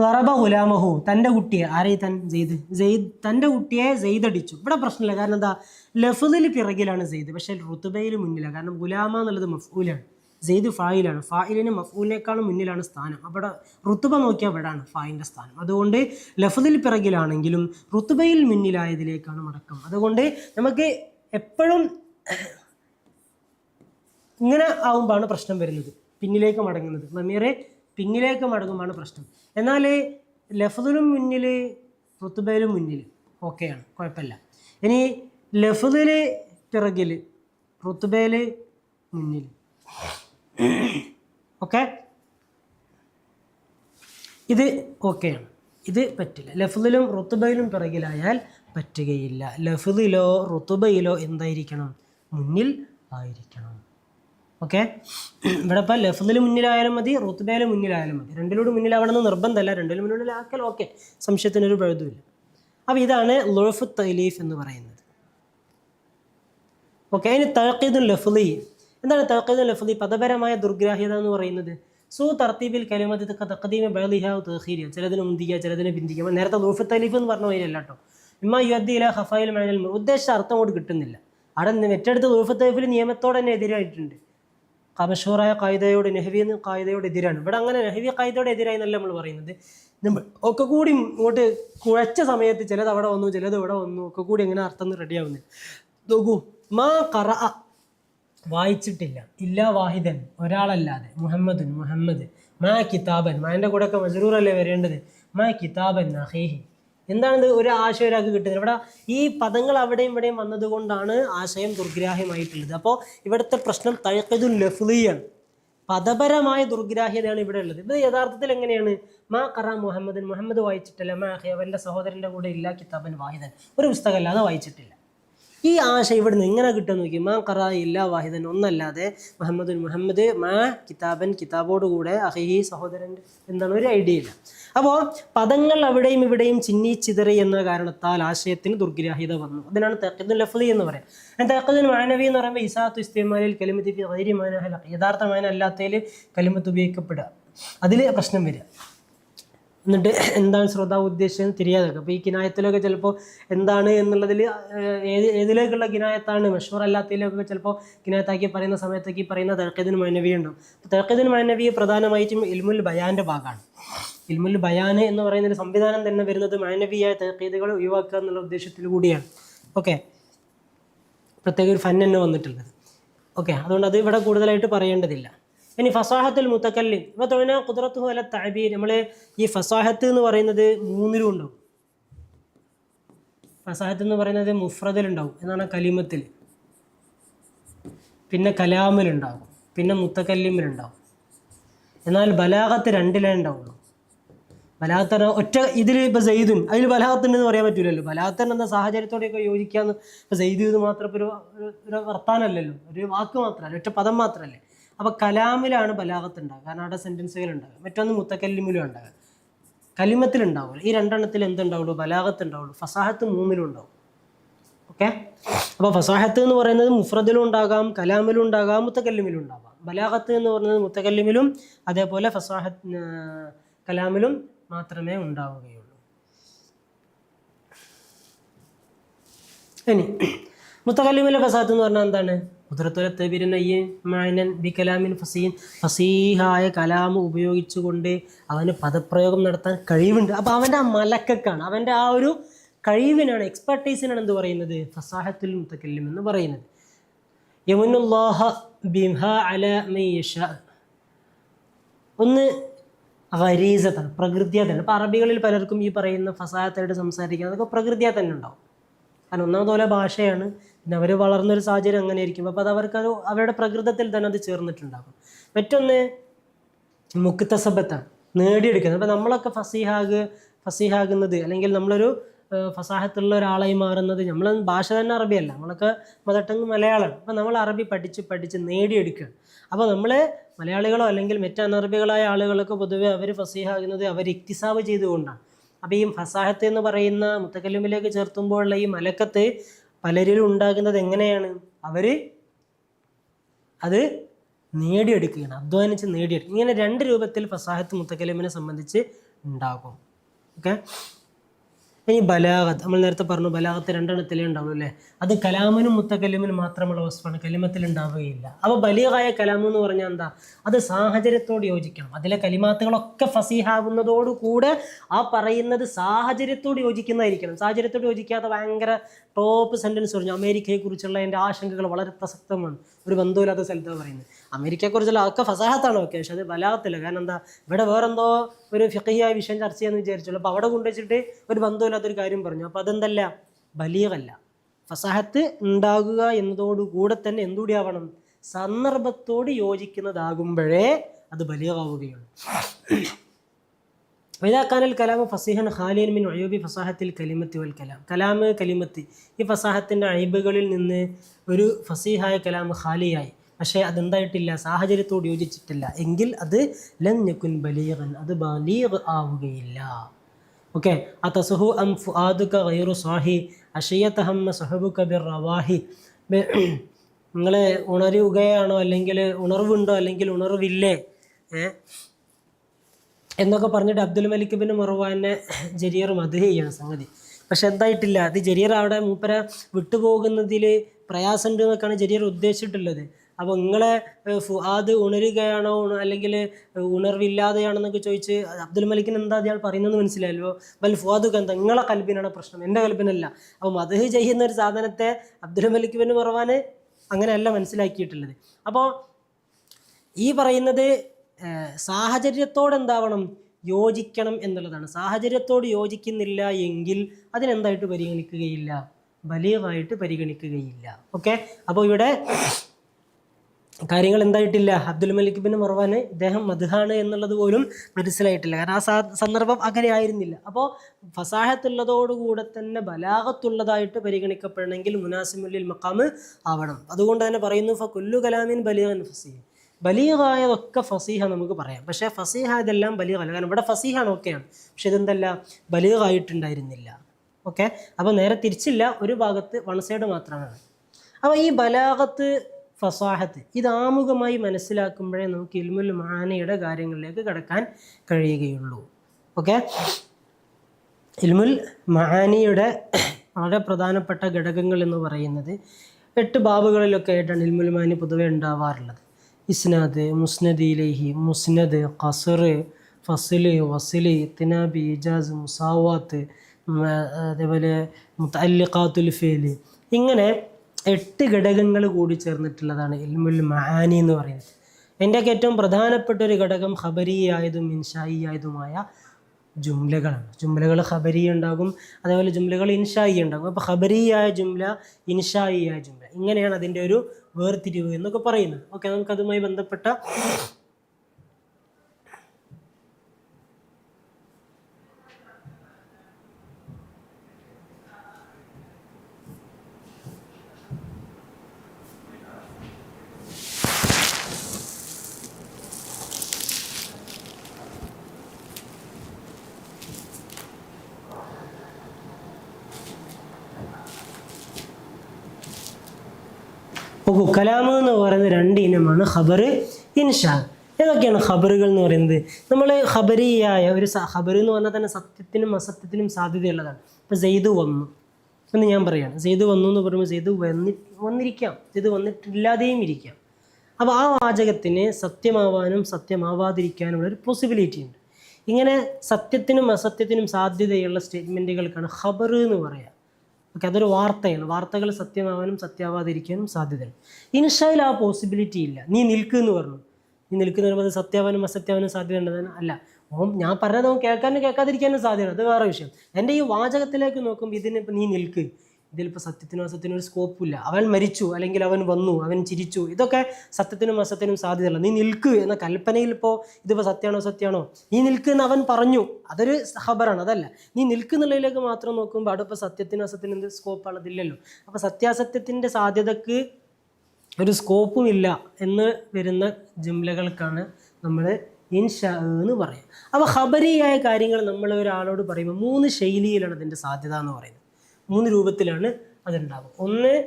ലറബ ഗുലാമഹു തന്റെ കുട്ടിയെ. ആരെ തൻ? ജെയ്ദ് ജെയ്ദ് തന്റെ കുട്ടിയെ ജെയ്ദ് അടിച്ചു ഇവിടെ പ്രശ്നമില്ല. കാരണം എന്താ? ലഫുദിൽ പിറകിലാണ് ജെയ്ദ് പക്ഷേ റുത്തുബയിൽ മുന്നിലാണ്. കാരണം ഗുലാമ എന്നുള്ളത് മഫൂലാണ് ജെയ്ദ് ഫായിലാണ്. ഫായിലിന് മഫൂലിനേക്കാളും മുന്നിലാണ് സ്ഥാനം. അവിടെ റുത്തുബ നോക്കിയാൽ അവിടെയാണ് ഫായിന്റെ സ്ഥാനം. അതുകൊണ്ട് ലഫുദിൽ പിറകിലാണെങ്കിലും റുത്തുബയിൽ മുന്നിലായതിലേക്കാണ് മടക്കം. അതുകൊണ്ട് നമുക്ക് എപ്പോഴും ഇങ്ങനെ ആകുമ്പോഴാണ് പ്രശ്നം വരുന്നത്. പിന്നിലേക്ക് മടങ്ങുന്നത്. മമീറെ പിന്നിലേക്ക് മടങ്ങുമാണ് പ്രശ്നം. എന്നാൽ ലഫ്ദിലും മുന്നിൽ റുത്തുബയിലും മുന്നിൽ ഓക്കെയാണ് കുഴപ്പമില്ല. ഇനി ലഫ്ദിൽ പിറകിൽ റുത്തുബയിൽ മുന്നിൽ ഓക്കെ? ഇത് ഓക്കെയാണ് ഇത് പറ്റില്ല. ലഫദിലും റുത്തുബയിലും പിറകിലായാൽ പറ്റുകയില്ല. ലഫദിലോ റുത്തുബയിലോ എന്തായിരിക്കണം? മുന്നിൽ ആയിരിക്കണം. ഓക്കെ? ഇവിടെ ഇപ്പം ലഫ്ദിൽ മുന്നിലായാലും മതി റുത്തുബയിൽ മുന്നിലായാലും മതി. രണ്ടിലൂടെ മുന്നിലാവണമെന്ന് നിർബന്ധമല്ല. രണ്ടിലും മുന്നിലാക്കൽ ഓക്കെ. സംശയത്തിനൊരു പഴുതുമില്ല. അപ്പോൾ ഇതാണ് ലുഴഫ് തൈലീഫ് എന്ന് പറയുന്നത്. ഓക്കെ അതിന് തഴക്കീദുൽ ലഫ്ലി എന്താണ് തഴക്കീദുൽ ലഫ്ലി പദപരമായ ദുർഗ്രാഹ്യത എന്ന് പറയുന്നത്. സൂ തർത്തീബിൽ കലിമത്ത് തക്കദീമ ബഹലിഹ തഹീരിയ ചിലതിന് മുന്തിക്കുക ചിലതിന് പിന്തിക്കുക നേരത്തെ ലുഴഫ് തൈലീഫ് എന്ന് പറഞ്ഞ പോലെയല്ല കേട്ടോ. ഇമ്മ യുദ്ധി ഇല ഹഫായിൽ മഴൽ ഉദ്ദേശിച്ച അർത്ഥം കൊണ്ട് കിട്ടുന്നില്ല. അവിടെ ഏറ്റെടുത്ത് ലുഴഫ് തൈഫിൽ നിയമത്തോടെ തന്നെ എതിരായിട്ടുണ്ട്. കമഷൂറായ കായികയോട് നെഹ്വി എന്ന എതിരാണ്. ഇവിടെ അങ്ങനെ നെഹ്വി കായികയോട് എതിരായി എന്നല്ല നമ്മൾ പറയുന്നത്. നമ്മൾ ഒക്കെ കൂടി ഇങ്ങോട്ട് കുഴച്ച സമയത്ത് ചിലത് അവിടെ വന്നു ചിലത് ഇവിടെ വന്നു ഒക്കെ കൂടി എങ്ങനെ അർത്ഥം റെഡിയാവുന്നത് നോക്കൂ മാ കറ വായിച്ചിട്ടില്ല. ഇല്ലാ വാഹിദൻ ഒരാളല്ലാതെ. മുഹമ്മദുൻ മുഹമ്മദ്. മാ കിതാബൻ മാന്റെ കൂടെ ഒക്കെ മജറൂറല്ലേ വരേണ്ടത്? മാ കിതാബൻ അഹേഹി എന്താണിത്? ഒരു ആശയം ഒരാൾക്ക് കിട്ടുന്നത്. ഇവിടെ ഈ പദങ്ങൾ അവിടെയും ഇവിടെയും വന്നതുകൊണ്ടാണ് ആശയം ദുർഗ്രാഹ്യമായിട്ടുള്ളത്. അപ്പോൾ ഇവിടുത്തെ പ്രശ്നം തഴക്കതുൽ ലഫ്ലിയാണ് പദപരമായ ദുർഗ്രാഹ്യതയാണ് ഇവിടെ ഉള്ളത്. ഇത് യഥാർത്ഥത്തിൽ എങ്ങനെയാണ്? മാ കറ മുഹമ്മദൻ. മുഹമ്മദ് വായിച്ചിട്ടില്ല. മാ അവന്റെ സഹോദരന്റെ കൂടെ ഇല്ല കിതാബൻ വാഹിദൻ. ഒരു പുസ്തകമല്ല അത് വായിച്ചിട്ടില്ല. ഈ ആശ ഇവിടുന്ന് എങ്ങനെ കിട്ടുമെന്ന് നോക്കി. മാ കറ ഇല്ല വാഹിദൻ ഒന്നല്ലാതെ മുഹമ്മദ് മുഹമ്മദ് മാ കിതാബൻ കിതാബോട് കൂടെ അഹിഹി സഹോദരൻ എന്താണ് ഒരു ഐഡിയ ഇല്ല. അപ്പോൾ പദങ്ങൾ അവിടെയും ഇവിടെയും ചിന്നി ചിതറി എന്ന കാരണത്താൽ ആശയത്തിന് ദുർഗ്രാഹ്യത വന്നു. അതിനാണ് തഖദുൽ ലഫ്ലി എന്ന് പറയാം തഖദുൽ മാനവി എന്ന് പറയുമ്പോൾ ഇസാത്തു ഇസ്തിമാലിൽ കലിമത്തി യഥാർത്ഥ മാന അല്ലാത്തതിൽ കലിമത്ത് ഉപയോഗിക്കപ്പെടുക. അതിൽ പ്രശ്നം വരിക. എന്നിട്ട് എന്താണ് ശ്രോതാവ് ഉദ്ദേശിച്ചത് തിരിയാതെ അപ്പോൾ ഈ കിനായത്തിലൊക്കെ ചിലപ്പോൾ എന്താണ് എന്നുള്ളതിൽ ഏത് ഏതിലേക്കുള്ള കിനായത്താണ്? മെഷൂർ അല്ലാത്തതിലൊക്കെ ചിലപ്പോൾ കിനായത്താക്കി പറയുന്ന സമയത്തേക്ക് പറയുന്ന തഴക്കതിന് മാനവി ഉണ്ടാവും. അപ്പോൾ തഴക്കതിന് മാനവി പ്രധാനമായിട്ടും ഇൽമുൽ ബയാന്റെ ഭാഗമാണ് ഇൽമുൽ ബയാൻ എന്ന് പറയുന്ന ഒരു സംവിധാനം തന്നെ വരുന്നത് മാനവിയായ തഴക്കീതുകൾ ഒഴിവാക്കുക എന്നുള്ള ഉദ്ദേശത്തിൽ കൂടിയാണ്. ഓക്കെ. പ്രത്യേക ഒരു ഫൻ തന്നെ വന്നിട്ടുള്ളത്. ഓക്കെ. അതുകൊണ്ട് അത് ഇവിടെ കൂടുതലായിട്ട് പറയേണ്ടതില്ല. ഇനി ഫസാഹത്തുൽ മുത്തക്കല്ലിൻ ഇപ്പോൾ തൊഴിന കുതിരത്തു അല്ല താബീൻ നമ്മൾ ഈ ഫസാഹത്ത് എന്ന് പറയുന്നത് മൂന്നിലും ഉണ്ടാവും. ഫസാഹത്ത് എന്ന് പറയുന്നത് മുഫ്രദിലുണ്ടാവും. എന്നാണ് കലിമത്തിൽ. പിന്നെ കലാമിലുണ്ടാവും പിന്നെ മുത്തക്കല്ലിമിലുണ്ടാവും. എന്നാൽ ബലാഹത്ത് രണ്ടിലേ ഉണ്ടാവുള്ളൂ. ബലാഗത്ത് ഒറ്റ ഇതിൽ ഇപ്പോൾ സെയ്ദുൻ അതിൽ ബലാഗത്തുണ്ടെന്ന് പറയാൻ പറ്റില്ലല്ലോ ബലാഗത്തൻ എന്ന സാഹചര്യത്തോടെയൊക്കെ യോജിക്കാന്ന് ഇപ്പോൾ സെയ്ദ് ഇത് മാത്രം ഇപ്പോൾ ഒരു ഒരു ഒരു വാക്ക് മാത്രമല്ല. ഒറ്റ പദം മാത്രമല്ലേ. അപ്പോൾ കലാമിലാണ് ബലാഗത്ത് ഉണ്ടാകുക കാരണം അവിടെ സെന്റൻസുകൾ മറ്റൊന്ന് മുത്തക്കല്ലിമിലും ഉണ്ടാകുക കലിമത്തിലുണ്ടാവില്ല ഈ രണ്ടെണ്ണത്തിൽ എന്തുണ്ടാവുള്ളൂ? ബലാഗത്ത് ഉണ്ടാവുള്ളൂ. ഫസാഹത്ത് മൂന്നിലും ഉണ്ടാവും. ഓക്കെ അപ്പോൾ ഫസാഹത്ത് എന്ന് പറയുന്നത് മുഫ്രദിലും ഉണ്ടാകാം കലാമിലും ഉണ്ടാകാം മുത്തക്കല്ലിമിലും ഉണ്ടാകാം ബലാഗത്ത് എന്ന് പറയുന്നത് മുത്തക്കല്ലിമിലും അതേപോലെ ഫസാഹത്ത് കലാമിലും മാത്രമേ ഉണ്ടാവുകയുള്ളൂ. ഇനി മുത്തക്കല്ലിമിലെ ഫസാഹത്ത് എന്ന് പറഞ്ഞാൽ എന്താണ്? കുതിരത്തുലത്തബിരനയ്യൻ ബികലാമിൻ ഫസീൻ ഫസീഹായ കലാം ഉപയോഗിച്ചുകൊണ്ട് അവന് പദപ്രയോഗം നടത്താൻ കഴിവുണ്ട്. അപ്പോൾ അവന്റെ ആ മലക്കക്കാണ് അവന്റെ ആ ഒരു കഴിവിനാണ് എക്സ്പെർട്ടീസിനാണ് എന്ത് പറയുന്നത്? ഫസാഹത്തുൽ മുത്തക്കല്ലിം എന്ന് പറയുന്നത്. യമുനുല്ലാഹ ബിംഹ അല മയ്യഷ ഒന്ന് ഗരീസത്താണ് പ്രകൃതിയെ തന്നെ അപ്പോൾ അറബികളിൽ പലർക്കും ഈ പറയുന്ന ഫസാഹത്തായിട്ട് സംസാരിക്കുക അതൊക്കെ പ്രകൃതിയെ തന്നെ ഉണ്ടാവും. കാരണം ഒന്നാമത് പോലെ ഭാഷയാണ് പിന്നെ അവർ വളർന്നൊരു സാഹചര്യം അങ്ങനെ ആയിരിക്കും അപ്പോൾ അത് അവർക്ക് അത് അവരുടെ പ്രകൃതത്തിൽ തന്നെ അത് ചേർന്നിട്ടുണ്ടാകും. മറ്റൊന്ന് മുക്തസബത്താണ് നേടിയെടുക്കുന്നത്. അപ്പോൾ നമ്മളൊക്കെ ഫസീഹാഗ് ഫസീഹാകുന്നത് അല്ലെങ്കിൽ നമ്മളൊരു ഫസാഹത്തുള്ള ഒരാളായി മാറുന്നത് നമ്മൾ ഭാഷ തന്നെ അറബിയല്ല. നമ്മളൊക്കെ മതട്ടങ്ങ് മലയാളമാണ് അപ്പോൾ നമ്മൾ അറബി പഠിച്ച് പഠിച്ച് നേടിയെടുക്കുക. അപ്പോൾ നമ്മൾ മലയാളികളോ അല്ലെങ്കിൽ മറ്റ് അനറബികളായ ആളുകളൊക്കെ പൊതുവേ അവർ ഫസീഹാകുന്നത് അവർ ഇക്തിസാവ് ചെയ്തുകൊണ്ടാണ്. അപ്പോൾ ഈ ഫസാഹത്ത് എന്ന് പറയുന്ന മുത്തക്കല്ലുമിലേക്ക് ചേർത്തുമ്പോഴുള്ള ഈ മലക്കത്ത് പലരിലും ഉണ്ടാകുന്നത് എങ്ങനെയാണ്? അവർ അത് നേടിയെടുക്കുകയാണ് അധ്വാനിച്ച് നേടിയെടുക്കുക ഇങ്ങനെ രണ്ട് രൂപത്തിൽ ഫസാഹത്ത് മുത്തക്കലിമിനെ സംബന്ധിച്ച് ഉണ്ടാകും. ഓക്കെ ഇനി ബലാഗത്ത് നമ്മൾ നേരത്തെ പറഞ്ഞു ബലാഗത്ത് രണ്ടെണ്ണത്തിലേ ഉണ്ടാവുള്ളൂ അല്ലേ? അത് കലാമനും മുത്തക്കല്ലിമിനും മാത്രമുള്ള വസ്തുവാണ്. കലിമത്തിൽ ഉണ്ടാവുകയില്ല. അപ്പോൾ ബലിയായ കലാം എന്ന് പറഞ്ഞാൽ എന്താ? അത് സാഹചര്യത്തോട് യോജിക്കണം. അതിലെ കലിമാത്തുകളൊക്കെ ഫസീഹാവുന്നതോടുകൂടെ ആ പറയുന്നത് സാഹചര്യത്തോട് യോജിക്കുന്നതായിരിക്കണം. സാഹചര്യത്തോട് യോജിക്കാതെ ഭയങ്കര ടോപ്പ് സെന്റൻസ് പറഞ്ഞു. അമേരിക്കയെക്കുറിച്ചുള്ള എന്റെ ആശങ്കകൾ വളരെ പ്രസക്തമാണ്. ഒരു ബന്ധമില്ലാത്ത സ്ഥലത്താണ് പറയുന്നത്. അമേരിക്കയെക്കുറിച്ചുള്ള അതൊക്കെ ഫസാഹത്താണ് ഓക്കെ പക്ഷെ അത് ബലാഗത്തില്ല കാരണം എന്താ? ഇവിടെ വേറെന്തോ ഒരു ഫിഖിയായ വിഷയം ചർച്ച ചെയ്യാമെന്ന് വിചാരിച്ചുള്ളൂ അപ്പോൾ അവിടെ കൊണ്ടുവച്ചിട്ട് ഒരു ബന്ധമില്ലാത്തൊരു കാര്യം പറഞ്ഞു. അപ്പോൾ അതെന്തല്ല? ബലീഗല്ല. ഫസാഹത്ത് ഉണ്ടാകുക എന്നതോടുകൂടെ തന്നെ എന്തുകൂടി ആവണം സന്ദർഭത്തോട് യോജിക്കുന്നതാകുമ്പോഴേ അത് ബലിയാവുകയുള്ളൂ. വൈദാക്കാനൽ കലാം ഫസീഹൻ ഖാലിയൻ മിൻ അയ്യൂബി ഫസാഹത്തിൽ കലിമത്തി വൽ കലാം. കലാം കലിമത്തി. ഈ ഫസാഹത്തിന്റെ അയബുകളിൽ നിന്ന് ഒരു ഫസീഹായ കലാം ഖാലിയായി. പക്ഷേ അതെന്തായിട്ടില്ല? സാഹചര്യത്തോട് യോജിച്ചിട്ടില്ല. എങ്കിൽ അത് ലഞ്ഞക്കുൻ ബലീഗൻ. അത് ബലീഗ് ആവുകയില്ല. ഓക്കെ? ആ തസുഹു അം ഫുആദുക ഗൈറു സാഹി. അഷയ്യത്തഹമ്മ സഹബു കബിർ റവാഹി നിങ്ങൾ ഉണരുകയാണോ അല്ലെങ്കിൽ ഉണർവുണ്ടോ അല്ലെങ്കിൽ ഉണർവില്ലേ? എന്നൊക്കെ പറഞ്ഞിട്ട് അബ്ദുൽ മലിക് ബിൻ മറുവാനെ ജരിയർ മധു സംഗതി. പക്ഷെ എന്തായിട്ടില്ല. അത് ജരിയർ അവിടെ മൂപ്പര വിട്ടുപോകുന്നതിൽ പ്രയാസമുണ്ട് എന്നൊക്കെയാണ് ജരിയർ ഉദ്ദേശിച്ചിട്ടുള്ളത്. അപ്പോൾ നിങ്ങളെ ഫുഹാദ് ഉണരുകയാണോ? അല്ലെങ്കിൽ ഉണർവില്ലാതെയാണെന്നൊക്കെ ചോദിച്ച് അബ്ദുൽ മലിക്കിന് എന്താ അയാൾ പറയുന്നത് മനസ്സിലായല്ലോ. ബൽ ഫുആദ് എന്താ? നിങ്ങളെ കൽബിനാണ് പ്രശ്നം. എന്റെ കൽബിനല്ല. അപ്പോൾ മധു ചെയ്യുന്ന ഒരു സാധനത്തെ അബ്ദുൽ മലിക് ബിൻ മറുവാന് അങ്ങനെയല്ല മനസ്സിലാക്കിയിട്ടുള്ളത്. അപ്പോൾ ഈ പറയുന്നത് സാഹചര്യത്തോടെന്താവണം യോജിക്കണം എന്നുള്ളതാണ്. സാഹചര്യത്തോട് യോജിക്കുന്നില്ല എങ്കിൽ അതിനെന്തായിട്ട് പരിഗണിക്കുകയില്ല? ബലീവായിട്ട് പരിഗണിക്കുകയില്ല. ഓക്കെ? അപ്പോൾ ഇവിടെ കാര്യങ്ങൾ എന്തായിട്ടില്ല. അബ്ദുൽ മലിക് ബിൻ മർവാന് ഇദ്ദേഹം മധുഹാണ് എന്നുള്ളത് പോലും മനസ്സിലായിട്ടില്ല. കാരണം ആ സന്ദർഭം അങ്ങനെ ആയിരുന്നില്ല. അപ്പോൾ ഫസാഹത്തുള്ളതോടുകൂടെ തന്നെ ബലാഹത്തുള്ളതായിട്ട് പരിഗണിക്കപ്പെടണമെങ്കിൽ മുനാസിമുല്ലിൽ മക്കാമ് ആവണം. അതുകൊണ്ട് തന്നെ പറയുന്നു ഫ കൊല്ലു കലാമിൻ ബലിയാൻ ഫസീഹ്. ബലീഹായതൊക്കെ ഫസീഹ നമുക്ക് പറയാം. പക്ഷേ ഫസീഹ ഇതെല്ലാം ബലീഹല്ല കാരണം ഇവിടെ ഫസീഹാണ് ഓക്കെയാണ് പക്ഷെ ഇതെന്തല്ല? ബലീഹായിട്ടുണ്ടായിരുന്നില്ല ഓക്കെ? അപ്പോൾ നേരെ തിരിച്ചില്ല. ഒരു ഭാഗത്ത് വൺ സൈഡ് മാത്രമാണ്. അപ്പോൾ ഈ ബലാഗത്ത് ഫസാഹത്ത്. ഇത് ആമുഖമായി മനസ്സിലാക്കുമ്പോഴേ നമുക്ക് ഇൽമുൽ മാനയുടെ കാര്യങ്ങളിലേക്ക് കടക്കാൻ കഴിയുകയുള്ളൂ. ഓക്കെ? ഇൽമുൽ മഹാനിയുടെ വളരെ പ്രധാനപ്പെട്ട ഘടകങ്ങൾ എന്ന് പറയുന്നത് എട്ട് ബാബുകളിലൊക്കെ ആയിട്ടാണ് ഇൽമുൽ മാനി പൊതുവെ ഉണ്ടാവാറുള്ളത്. ഇസ്നാദ് മുസ്നദ് മുസ്നദ് ഖസർ ഫസിൽ വസിൽ തിനാബി ഇജാസ് മുസാവാത്ത് അതേപോലെ മുത്തല്ലിഖാത്തുൽ ഫേൽ ഇങ്ങനെ എട്ട് ഘടകങ്ങൾ കൂടി ചേർന്നിട്ടുള്ളതാണ് ഇൽമുൽ മഹാനി എന്ന് പറയുന്നത്. എന്റെയൊക്കെ ഏറ്റവും പ്രധാനപ്പെട്ട ഒരു ഘടകം ഖബരിയായതും ഇൻഷായി ആയതുമായ ജുംലകളാണ്. ജുംലകൾ ഖബരി ഉണ്ടാകും അതേപോലെ ജുംലകൾ ഇൻഷായി ഉണ്ടാകും. അപ്പോൾ ഖബരിയായ ജുംല ഇൻഷായി ആയ ജുംല. ഇങ്ങനെയാണ് അതിന്റെ ഒരു വേർതിരിവ് എന്നൊക്കെ പറയുന്നത്. ഓക്കെ നമുക്കതുമായി ബന്ധപ്പെട്ട നോക്കൂ കലാമ് എന്ന് പറയുന്ന രണ്ട് ഇനമാണ് ഖബർ ഇൻഷാ. ഏതൊക്കെയാണ് ഖബറുകൾ എന്ന് പറയുന്നത്? നമ്മൾ ഖബരിയായ ഒരു ഖബർ എന്ന് പറഞ്ഞാൽ തന്നെ സത്യത്തിനും അസത്യത്തിനും സാധ്യതയുള്ളതാണ്. ഇപ്പോൾ സെയ്ദ് വന്നു. എന്ന് ഞാൻ പറയാണ്. സെയ്ദ് വന്നു എന്ന് പറയുമ്പോൾ സെയ്ദ് വന്നി വന്നിരിക്കാം. സെയ്ദ് വന്നിട്ടില്ലാതെയും ഇരിക്കാം. അപ്പോൾ ആ വാചകത്തിന് സത്യമാവാനും സത്യമാവാതിരിക്കാനുള്ള ഒരു പോസിബിലിറ്റി ഉണ്ട്. ഇങ്ങനെ സത്യത്തിനും അസത്യത്തിനും സാധ്യതയുള്ള സ്റ്റേറ്റ്മെന്റുകൾക്കാണ് ഖബർ എന്ന് പറയുക ഓക്കെ അതൊരു വാർത്തയാണ്. വാർത്തകൾ സത്യമാവാനും സത്യമാവാതിരിക്കാനും സാധ്യതയുണ്ട്. ഇൻഷായിൽ ആ പോസിബിലിറ്റി ഇല്ല. നീ നിൽക്ക് എന്ന് പറഞ്ഞു. നീ നിൽക്കുന്ന പറയുമ്പോൾ അത് അസത്യാവാനും സാധ്യത ഉണ്ടെന്ന് അല്ല. ഓം ഞാൻ പറഞ്ഞത് അവൻ കേൾക്കാനും കേൾക്കാതിരിക്കാനും സാധ്യത അത് വേറെ വിഷയം. എന്റെ ഈ വാചകത്തിലേക്ക് നോക്കുമ്പോൾ ഇതിനിപ്പോൾ നീ നിൽക്ക്. ഇതിലിപ്പോൾ സത്യത്തിനും അസത്യത്തിനും ഒരു സ്കോപ്പില്ല അവൻ മരിച്ചു അല്ലെങ്കിൽ അവൻ വന്നു അവൻ ചിരിച്ചു. ഇതൊക്കെ സത്യത്തിനും അസത്യത്തിനും സാധ്യതയല്ല. നീ നിൽക്ക് എന്ന കൽപ്പനയിൽ ഇപ്പോൾ ഇതിപ്പോൾ സത്യമാണോ സത്യമാണോ നീ നിൽക്ക് എന്ന് അവൻ പറഞ്ഞു. അതൊരു ഖബറാണ് അതല്ല. നീ നിൽക്കുന്നുള്ളതിലേക്ക് മാത്രം നോക്കുമ്പോൾ അവിടെ ഇപ്പോൾ സത്യത്തിനും അസത്യത്തിനും എന്ത് സ്കോപ്പാണ് അതില്ലല്ലോ. അപ്പോൾ സത്യാസത്യത്തിന്റെ സാധ്യതക്ക് ഒരു സ്കോപ്പും ഇല്ല എന്ന് വരുന്ന ജുംലകൾക്കാണ് നമ്മൾ ഇൻഷാ എന്ന് പറയാം അപ്പോൾ ഖബരിയായ കാര്യങ്ങൾ നമ്മൾ ഒരാളോട് പറയുമ്പോൾ മൂന്ന് ശൈലിയിലാണ് അതിന്റെ സാധ്യത എന്ന് പറയുന്നത്. മൂന്ന് രൂപത്തിലാണ് അതുണ്ടാവുക. ഒന്ന്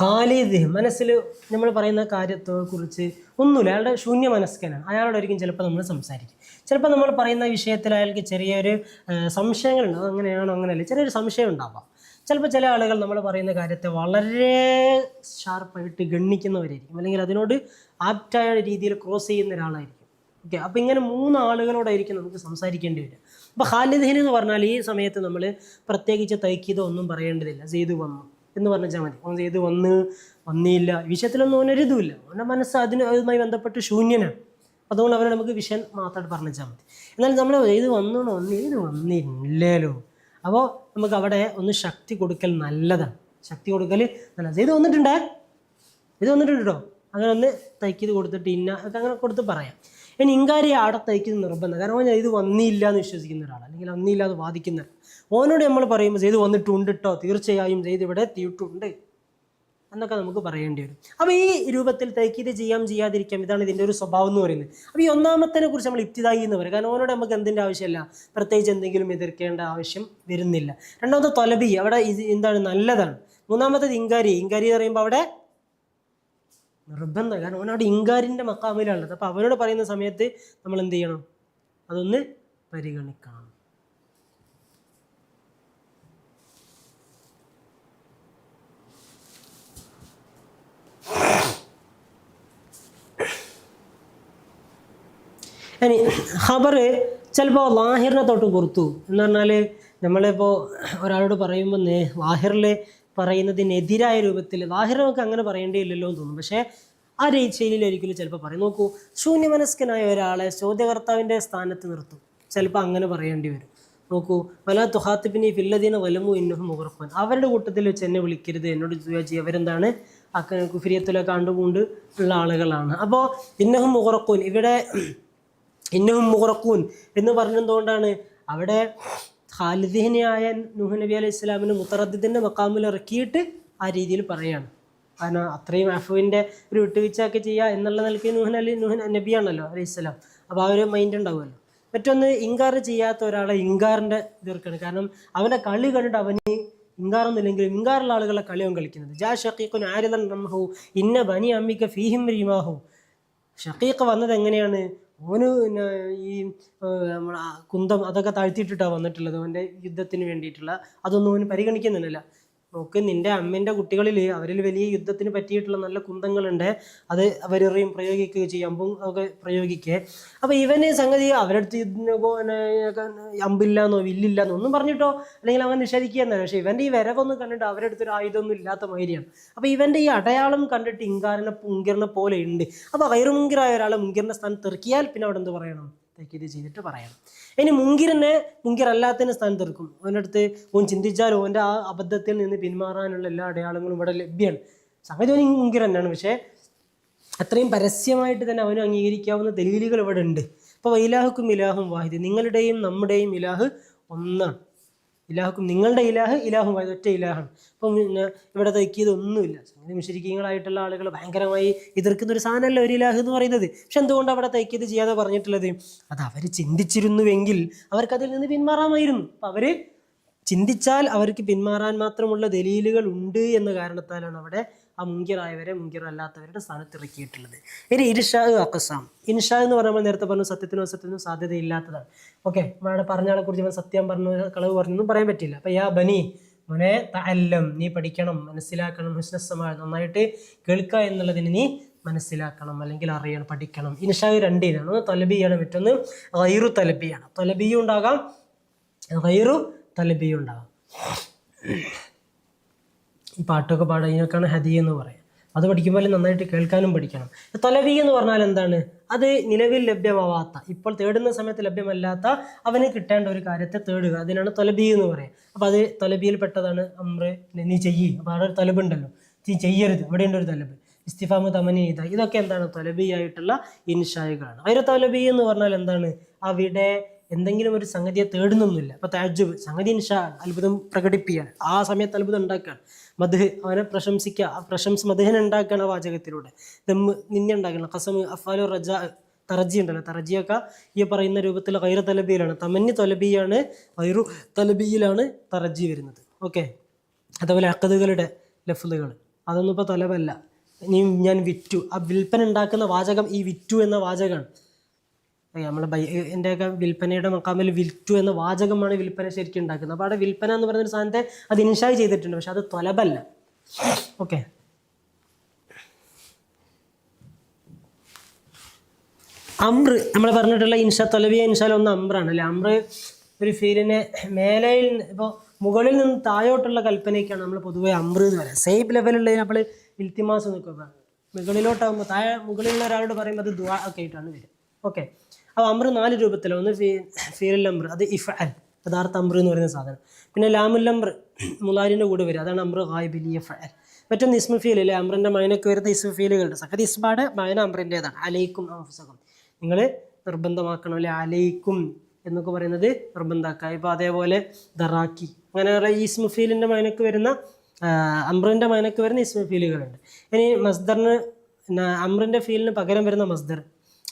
ഖാലിദ് മനസ്സിൽ നമ്മൾ പറയുന്ന കാര്യത്തെ കുറിച്ച് ഒന്നുമില്ല. അയാളുടെ ശൂന്യ മനസ്കനാണ്. അയാളോടായിരിക്കും ചിലപ്പോൾ നമ്മൾ സംസാരിക്കും. ചിലപ്പോൾ നമ്മൾ പറയുന്ന വിഷയത്തിൽ അയാൾക്ക് ചെറിയൊരു അത് അങ്ങനെയാണോ അങ്ങനെയല്ല? ചെറിയൊരു സംശയം ഉണ്ടാവാം. ചിലപ്പോൾ ചില ആളുകൾ നമ്മൾ പറയുന്ന കാര്യത്തെ വളരെ ഷാർപ്പായിട്ട് ഗണ്ണിക്കുന്നവരായിരിക്കും. അല്ലെങ്കിൽ അതിനോട് ആപ്റ്റായ രീതിയിൽ ക്രോസ് ചെയ്യുന്ന ഒരാളായിരിക്കും. ഓക്കെ അപ്പോൾ ഇങ്ങനെ മൂന്ന് ആളുകളോടായിരിക്കും നമുക്ക് സംസാരിക്കേണ്ടി വരിക. അപ്പോൾ ഖാലിദീൻ എന്ന് പറഞ്ഞാൽ ഈ സമയത്ത് നമ്മൾ പ്രത്യേകിച്ച് തൈക്കീതോ ഒന്നും പറയേണ്ടതില്ല. ചെയ്തു വന്നു എന്ന് പറഞ്ഞാൽ മതി. ഓൻ ചെയ്ത് വന്ന് വന്നില്ല വിഷയത്തിലൊന്നും ഓനൊരിതുമില്ല അവന്റെ മനസ്സ് അതിന് അതുമായി ബന്ധപ്പെട്ട് ശൂന്യനാണ്. അതുകൊണ്ട് അവരെ നമുക്ക് വിഷയം മാത്രമായിട്ട് പറഞ്ഞാൽ മതി. എന്നാൽ നമ്മൾ ഇത് വന്നോ ഒന്ന് വന്നില്ലല്ലോ. അപ്പോൾ നമുക്ക് അവിടെ ഒന്ന് ശക്തി കൊടുക്കൽ നല്ലതാണ്. ശക്തി കൊടുക്കൽ നല്ല ഇത് വന്നിട്ടുണ്ടേ? ഇത് വന്നിട്ടുണ്ട് കേട്ടോ അങ്ങനെ ഒന്ന് തൈക്കിത് കൊടുത്തിട്ട് ഇന്ന അങ്ങനെ കൊടുത്ത് പറയാം. ഇനി ഇങ്കാരി ആടെ തൈക്കുന്നത് നിർബന്ധം. കാരണം ഞാൻ ഇത് വന്നില്ല എന്ന് വിശ്വസിക്കുന്ന ഒരാൾ അല്ലെങ്കിൽ വന്നില്ല എന്ന് വാദിക്കുന്ന. ഓനോട് നമ്മൾ പറയുമ്പോൾ ചെയ്ത് വന്നിട്ടുണ്ട് കേട്ടോ തീർച്ചയായും ചെയ്ത് ഇവിടെ എത്തിയിട്ടുണ്ട്. എന്നൊക്കെ നമുക്ക് പറയേണ്ടി വരും. അപ്പോൾ ഈ രൂപത്തിൽ തൈക്കീത് ചെയ്യാം ചെയ്യാതിരിക്കാം ഇതാണ് ഇതിന്റെ ഒരു സ്വഭാവം എന്ന് പറയുന്നത്. അപ്പോൾ ഈ ഒന്നാമത്തിനെ കുറിച്ച് നമ്മൾ ഇപ്തിതായി എന്ന് പറയും. കാരണം ഓനോട് നമുക്ക് എന്തിന്റെ ആവശ്യമില്ല? പ്രത്യേകിച്ച് എന്തെങ്കിലും എതിർക്കേണ്ട ആവശ്യം വരുന്നില്ല. രണ്ടാമത്തെ തൊലബി അവിടെ ഇത് എന്താണ്? നല്ലതാണ്. മൂന്നാമത്തത് ഇങ്കാരി. ഇങ്കാരി എന്ന് പറയുമ്പോൾ അവിടെ നിർബന്ധം. കാരണം അവനവിടെ ഇങ്കാരിന്റെ മക്കാമിലാണുള്ളത്. അപ്പോൾ അവനോട് പറയുന്ന സമയത്ത് നമ്മൾ എന്ത് ചെയ്യണം? അതൊന്ന് പരിഗണിക്കണം. ഇനി ഖബർ ചിലപ്പോൾ ലാഹിറിനെ തൊട്ട് പുറത്തു. എന്ന് പറഞ്ഞാൽ നമ്മളിപ്പോൾ ഒരാളോട് പറയുമ്പോൾ ലാഹിറിൽ പറയുന്നതിനെതിരായ രൂപത്തിൽ ലാഹിർ നമുക്ക് അങ്ങനെ പറയേണ്ടിയില്ലല്ലോ എന്ന് തോന്നും പക്ഷേ ആ ശൈലിയിൽ ഒരിക്കലും ചിലപ്പോൾ പറയും നോക്കൂ ശൂന്യമനസ്കനായ ഒരാളെ ചോദ്യകർത്താവിന്റെ സ്ഥാനത്ത് നിർത്തും. ചിലപ്പോൾ അങ്ങനെ പറയേണ്ടി വരും. നോക്കൂ പല തുഹാത്തിപ്പിനി ഫില്ലദീന വലമു ഇന്നഹും മുഹർഫാൻ അവരുടെ കൂട്ടത്തിൽ വെച്ച് എന്നെ വിളിക്കരുത്. എന്നോട് ചോദിച്ചു അവരെന്താണ്? അക്ക കുഫിരിയത്തിലെ കണ്ടുകൊണ്ട് ഉള്ള ആളുകളാണ്. അപ്പോൾ ഇന്നഹും മുഹറക്കൂൻ ഇവിടെ ഇന്നഹും മുഹറക്കൂൻ എന്ന് പറഞ്ഞതുകൊണ്ടാണ് അവിടെ ഖാലിദീനായ നൂഹ് നബി അലൈഹി ഇസ്ലാമിന് മുത്തറദ്ദിന്റെ മക്കാമിൽ ഇറക്കിയിട്ട് ആ രീതിയിൽ പറയുകയാണ്. കാരണം അത്രയും അഫുവിന്റെ ഒരു വിട്ടുവീഴ്ചയൊക്കെ ചെയ്യുക എന്നുള്ള നിലയ്ക്ക് നൂഹൻ അലി നൂഹൻ നബിയാണല്ലോ അലൈഹി ഇസ്ലാം അപ്പോൾ ആ ഒരു മൈൻഡ് ഉണ്ടാവുമല്ലോ. മറ്റൊന്ന് ഇങ്കാർ ചെയ്യാത്ത ഒരാളെ ഇങ്കാറിന്റെ തീർക്കാണ് കാരണം അവന്റെ കളി കണ്ടിട്ട് അവന് ഇങ്കാറൊന്നുമില്ലെങ്കിലും ഇങ്കാറുള്ള ആളുകളെ കളിയാവും കളിക്കുന്നത്. ജാ ഷക്കീഖുൻ ആരിദൻ റംഹു ഇന്ന ബനി അമ്മിക്ക ഫീഹിം റീമാഹു. ഷക്കീഖ് വന്നത് എങ്ങനെയാണ്? ഓന് പിന്നെ ഈ നമ്മളെ കുന്തം അതൊക്കെ താഴ്ത്തിയിട്ടിട്ടാണ് വന്നിട്ടുള്ളത്. അവന്റെ യുദ്ധത്തിന് വേണ്ടിയിട്ടുള്ള. അതൊന്നും അവന് പരിഗണിക്കുന്നില്ല നോക്ക് നിന്റെ അമ്മേന്റെ കുട്ടികളിൽ അവരിൽ വലിയ യുദ്ധത്തിന് പറ്റിയിട്ടുള്ള നല്ല കുന്തങ്ങളുണ്ട്. അത് അവരെറിയും പ്രയോഗിക്കുക ചെയ്യും അമ്പും ഒക്കെ പ്രയോഗിക്കുക അപ്പോൾ ഇവന് സംഗതി അവരടുത്ത് അമ്പില്ലാന്നോ വില്ലില്ലാന്നോ ഒന്നും പറഞ്ഞിട്ടോ? അല്ലെങ്കിൽ അവൻ നിഷേധിക്കുക എന്നാണ് പക്ഷേ ഇവന്റെ ഈ വരവൊന്നും കണ്ടിട്ട് അവരടുത്ത് ഒരു ആയുധമൊന്നും ഇല്ലാത്ത മാതിരിയാണ്. അപ്പോൾ ഇവന്റെ ഈ അടയാളം കണ്ടിട്ട് ഇങ്കാരനെ മുങ്കിറിനെ പോലെ ഉണ്ട്. അപ്പോൾ വൈറുമുങ്കിറായ ഒരാളെ മുങ്കിറിന്റെ സ്ഥാനത്ത് ഇറക്കിയാൽ പിന്നെ അവിടെ എന്ത് പറയണം? തെക്കിത് ചെയ്തിട്ട് പറയണം. ഇനി മുങ്കിറിനെ മുങ്കിർ അല്ലാത്തതിന് സ്ഥാനം തീർക്കും അവന്റെ അടുത്ത് ഓൻ ചിന്തിച്ചാൽ ഓന്റെ ആ അബദ്ധത്തിൽ നിന്ന് പിന്മാറാനുള്ള എല്ലാ അടയാളങ്ങളും ഇവിടെ ലഭ്യമാണ് സംഗതി ഓൻ മുങ്കിർ തന്നെയാണ്. പക്ഷേ അത്രയും പരസ്യമായിട്ട് തന്നെ അവന് അംഗീകരിക്കാവുന്ന ദലീലുകൾ ഇവിടെ ഉണ്ട്. അപ്പോൾ വൈലാഹുക്കും ഇലാഹും വാഹിദ് നിങ്ങളുടെയും നമ്മുടെയും ഇലാഹ് ഒന്നാണ്. ഇലാഹുക്കും നിങ്ങളുടെ ഇലാഹ് ഇലാഹും വാഹിദ് ഒറ്റ ഇലാഹാണ്. അപ്പം പിന്നെ ഇവിടെ തയ്ക്കിയതൊന്നുമില്ല. സംഗതി മുഷരിക്കീങ്ങളായിട്ടുള്ള ആളുകൾ ഭയങ്കരമായി എതിർക്കുന്ന ഒരു സാധനമല്ല ഒരു ഇലാഹ് എന്ന് പറയുന്നത്. പക്ഷെ എന്തുകൊണ്ട് അവിടെ തയ്ക്കിയത് ചെയ്യാതെ പറഞ്ഞിട്ടുള്ളത്? അത് അവർ ചിന്തിച്ചിരുന്നുവെങ്കിൽ അവർക്കതിൽ നിന്ന് പിന്മാറാമായിരുന്നു. അപ്പം അവർ ചിന്തിച്ചാൽ അവർക്ക് പിന്മാറാൻ മാത്രമുള്ള ദലീലുകൾ ഉണ്ട് എന്ന കാരണത്താലാണ് അവിടെ ആ മുങ്കിറായവരെ മുങ്കിറല്ലാത്തവരുടെ സ്ഥാനത്ത് ഇറക്കിയിട്ടുള്ളത്. ഇനി ഇൻഷാ അക്കസാം ഇൻഷാ എന്ന് പറയുമ്പോൾ നേരത്തെ പറഞ്ഞു സത്യത്തിനോ അസത്യത്തിനോ സാധ്യതയില്ലാത്തതാണ്. ഓക്കെ നമ്മളവിടെ പറഞ്ഞ ആളെ കുറിച്ച് സത്യം പറഞ്ഞു കളവ് പറഞ്ഞൊന്നും പറയാൻ പറ്റില്ല. അപ്പം യാ ബനി മോനെ തല്ലം നീ പഠിക്കണം മനസ്സിലാക്കണം ഹുസ്നസ്സമാണ് നന്നായിട്ട് കേൾക്കുക എന്നുള്ളതിന് നീ മനസ്സിലാക്കണം അല്ലെങ്കിൽ അറിയണം പഠിക്കണം. ഇൻഷാ ഇതാണ് ഒന്ന് തലബിയാണ് മറ്റൊന്ന് റൈറു തലബിയാണ്. തലബിയും ഉണ്ടാകാം റൈറു തലബിയും ഉണ്ടാകാം. ഈ പാട്ടൊക്കെ പാടുക ഇതിനൊക്കെയാണ് ഹദി എന്ന് പറയാം. അത് പഠിക്കുമ്പോൾ നന്നായിട്ട് കേൾക്കാനും പഠിക്കണം. തൊലവി എന്ന് പറഞ്ഞാൽ എന്താണ്? അത് നിലവിൽ ലഭ്യമാവാത്ത ഇപ്പോൾ തേടുന്ന സമയത്ത് ലഭ്യമല്ലാത്ത അവന് കിട്ടേണ്ട ഒരു കാര്യത്തെ തേടുക. അതിനാണ് തൊലബി എന്ന് പറയാം. അപ്പോൾ അത് തൊലബിയിൽ പെട്ടതാണ് അമ്ര നീ ചെയ്യ്. അപ്പോൾ അവിടെ ഒരു തലബുണ്ടല്ലോ. നീ ചെയ്യരുത്. അവിടെയുണ്ട് ഒരു തലബ്. ഇസ്തിഫാമ് തമനി ഇത ഇതൊക്കെ എന്താണ്? തൊലബിയായിട്ടുള്ള ഇൻഷായുകളാണ്. അതിൽ തൊലബി എന്ന് പറഞ്ഞാൽ എന്താണ്? അവിടെ എന്തെങ്കിലും ഒരു സംഗതിയെ തേടുന്നൊന്നുമില്ല. അപ്പോൾ താജുബ് സംഗതി ഇൻഷാ അത്ഭുതം പ്രകടിപ്പിക്കുകയാണ്. ആ സമയത്ത് അത്ഭുതം ഉണ്ടാക്കുകയാണ് മധുഹ് അവനെ പ്രശംസിക്കുക ആ പ്രശംസ മധുഹനെ ഉണ്ടാക്കുകയാണ് ആ വാചകത്തിലൂടെ. ദമ്മ് നിന്നെ ഉണ്ടാക്കണം കസമ് അഫാലു റജ തറജി ഉണ്ടല്ലോ. തറജിയൊക്കെ ഈ പറയുന്ന രൂപത്തിൽ ഗൈറ തലബിയിലാണ്. തമന്നി തൊലബിയാണ് ഗൈറു തലബിയിലാണ് തറജി വരുന്നത്. ഓക്കെ? അതുപോലെ അക്കതുകളുടെ ലഫ്ലുകൾ അതൊന്നും ഇപ്പോൾ തൊലവല്ല. ഇനി ഞാൻ വിറ്റു. ആ വിൽപ്പന ഉണ്ടാക്കുന്ന വാചകം ഈ വിറ്റു എന്ന വാചകമാണ്. നമ്മൾ ബൈ എന്റെയൊക്കെ വിൽപ്പനയുടെ മക്കാമിൽ വിൽറ്റു എന്ന വാചകമാണ് വിൽപ്പന ശരിക്കും ഉണ്ടാക്കുന്നത്. അപ്പോൾ അവിടെ വിൽപ്പന എന്ന് പറയുന്ന ഒരു സാധനത്തെ അത് ഇൻഷായ് ചെയ്തിട്ടുണ്ട്. പക്ഷെ അത് തൊലബല്ല ഓക്കെ. അമ്ര നമ്മൾ പറഞ്ഞിട്ടുള്ള ഇൻഷ തൊലവിയ ഇൻഷാൽ ഒന്ന് അമ്രാണ് അല്ലേ? അമ്ര ഒരു ഫീലിനെ മേലയിൽ ഇപ്പോൾ മുകളിൽ നിന്ന് താഴോട്ടുള്ള കൽപ്പനയ്ക്കാണ് നമ്മൾ പൊതുവേ അമ്ര എന്ന് പറയുക സെയിം ലെവലുള്ള നമ്മൾ ഇൽത്തിമാസ് നിൽക്കുക മുകളിലോട്ടാകുമ്പോൾ താഴെ മുകളിലുള്ള ഒരാളോട് പറയുമ്പോൾ അത് ദുആ ഒക്കെ ആയിട്ടാണ് വരിക. ഓക്കെ. അപ്പോൾ അമ്ര നാല് രൂപത്തില. ഒന്ന് ഫീ ഫീൽ അമ്ര അത് ഇഫ് അൽ യഥാർത്ഥ അമ്ര എന്ന് പറയുന്ന സാധനം. പിന്നെ ലാമുൽ അമ്ര മുലാരിന്റെ കൂടെ വരും. അതാണ് അമ്ര ഹായിബിലി ഇഫ് അൽ മറ്റൊന്ന് ഇസ്മ ഫീൽ അല്ലേ അമ്രന്റെ മൈനക്ക് വരുന്ന ഇസ്മ ഫീലുകളുണ്ട്. സഖത് ഇസ്ബാടെ മൈന അമ്രന്റേതാണ് അലൈക്കും അംഫുസകം. നിങ്ങൾ നിർബന്ധമാക്കണം അല്ലെ? അലൈക്കും എന്നൊക്കെ പറയുന്നത് നിർബന്ധമാക്കുക. ഇപ്പോൾ അതേപോലെ ദറാക്കി. അങ്ങനെയുള്ള ഈ ഇസ്മുഫീലിന്റെ മൈനക്ക് വരുന്ന അമ്രന്റെ മൈനക്ക് വരുന്ന ഇസ്മുഫീലുകളുണ്ട് ഇനി മസ്ദറിന് അമ്രന്റെ ഫീലിന് പകരം വരുന്ന മസ്ദർ.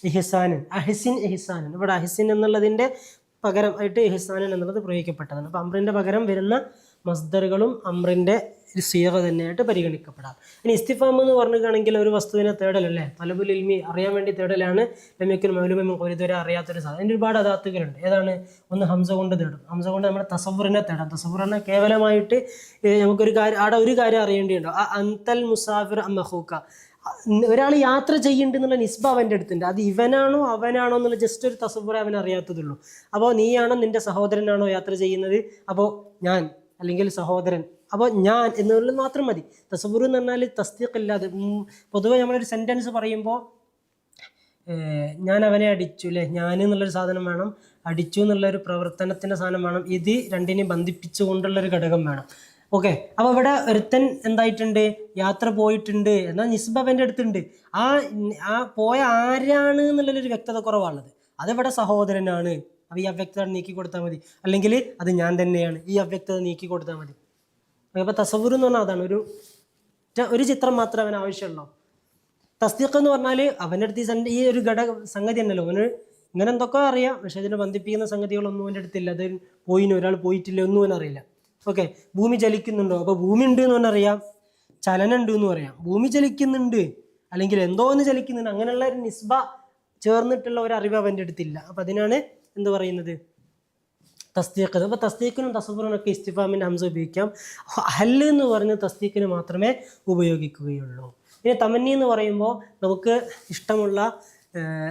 ഇഹിസാനൻ അഹിസിൻ ഇഹിസാനൻ. ഇവിടെ അഹിസിൻ എന്നുള്ളതിന്റെ പകരം ആയിട്ട് എന്നുള്ളത് പ്രയോഗിക്കപ്പെട്ടതാണ്. അപ്പോൾ അമ്രിന്റെ പകരം വരുന്ന മസ്ദറുകളും അമ്രിന്റെ സീറ തന്നെയായിട്ട് പരിഗണിക്കപ്പെടാം. ഇനി ഇസ്തിഫാം എന്ന് പറഞ്ഞിട്ടാണെങ്കിൽ ഒരു വസ്തുവിനെ തേടലല്ലേ? തലബുൽ ഇൽമി അറിയാൻ വേണ്ടി തേടലാണ്. ലമ്യക്കും മൗലുമയും ഇതുവരെ അറിയാത്തൊരു സാധനം. അതിന്റെ ഒരുപാട് അതാത്തുകളുണ്ട് ഏതാണ്? ഒന്ന് ഹംസ കൊണ്ട് തേടും. ഹംസ കൊണ്ട് നമ്മുടെ തസവുറിനെ തേടാം. തസവുർ എന്നാൽ കേവലമായിട്ട് നമുക്കൊരു കാര്യം അവിടെ ഒരു കാര്യം അറിയേണ്ടിയുണ്ടോ. ആ അന്തൽ മുസാഫിർ അമ്മഹൂക്ക ഒരാൾ യാത്ര ചെയ്യുന്നുണ്ടെന്നുള്ള നിസ്ബ അവന്റെ അടുത്തുണ്ട്. അത് ഇവനാണോ അവനാണോ എന്നുള്ള ജസ്റ്റ് ഒരു തസവുറെ അവൻ അറിയാത്തതുള്ളൂ. അപ്പോൾ നീയാണോ നിന്റെ സഹോദരനാണോ യാത്ര ചെയ്യുന്നത്? അപ്പോൾ ഞാൻ അല്ലെങ്കിൽ സഹോദരൻ. അപ്പോൾ ഞാൻ എന്നുള്ളത് മാത്രം മതി. തസവുർ എന്ന് പറഞ്ഞാൽ തസ്തീഖ് ഇല്ലാതെ ഉം, പൊതുവെ നമ്മളൊരു സെന്റൻസ് പറയുമ്പോൾ ഞാൻ അവനെ അടിച്ചു അല്ലേ ഞാൻ എന്നുള്ളൊരു സാധനം വേണം. അടിച്ചു എന്നുള്ളൊരു പ്രവർത്തനത്തിന്റെ സാധനം വേണം. ഇത് രണ്ടിനെയും ബന്ധിപ്പിച്ചുകൊണ്ടുള്ളൊരു ഘടകം വേണം. ഓക്കെ. അപ്പോൾ ഇവിടെ ഒരുത്തൻ എന്തായിട്ടുണ്ട്? യാത്ര പോയിട്ടുണ്ട്. എന്നാൽ നിസ്ബ അവന്റെ അടുത്തുണ്ട്. ആ ആ പോയ ആരാണ് എന്നുള്ളൊരു വ്യക്തത കുറവാണുള്ളത്. അതിവിടെ സഹോദരനാണ്. അപ്പോൾ ഈ അവ്യക്തത നീക്കി കൊടുത്താൽ മതി. അല്ലെങ്കിൽ അത് ഞാൻ തന്നെയാണ്. ഈ അവ്യക്തത നീക്കി കൊടുത്താൽ മതി. അപ്പോൾ തസവൂർ എന്ന് പറഞ്ഞാൽ അതാണ്. ഒരു ഒരു ചിത്രം മാത്രമേ അവൻ ആവശ്യമുള്ളൂ. തസ്തീഖ് എന്ന് പറഞ്ഞാൽ അവന്റെ അടുത്ത് ഈ ഒരു ഘടക സംഗതി ഉണ്ടല്ലോ അവന് ഇങ്ങനെ എന്തൊക്കെ അറിയാം. പക്ഷെ അതിനെ ബന്ധിപ്പിക്കുന്ന സംഗതികളൊന്നും അവന്റെ അടുത്തില്ല അത് പോയിന് ഒരാൾ പോയിട്ടില്ല ഒന്നും അവനറിയില്ല. ഓക്കെ ഭൂമി ചലിക്കുന്നുണ്ടോ അപ്പോൾ ഭൂമി ഉണ്ട് എന്ന് പറഞ്ഞറിയാം ചലനം ഉണ്ട് എന്ന് പറയാം. ഭൂമി ചലിക്കുന്നുണ്ട് അല്ലെങ്കിൽ എന്തോ ഒന്ന് ചലിക്കുന്നുണ്ട് അങ്ങനെയുള്ള ഒരു നിസ്ബ ചേർന്നിട്ടുള്ള ഒരു അറിവ് അവന്റെ അടുത്തില്ല. അപ്പം അതിനാണ് എന്ത് പറയുന്നത്? തസ്തീഖ്. അപ്പോൾ തസ്തീഖിനും ഒക്കെ ഇസ്തിഫാമിന്റെ ഹംസ ഉപയോഗിക്കാം. ഹല്ല് എന്ന് പറഞ്ഞ തസ്തീഖിന് മാത്രമേ ഉപയോഗിക്കുകയുള്ളൂ. ഇനി തമന്നി എന്ന് പറയുമ്പോൾ നമുക്ക് ഇഷ്ടമുള്ള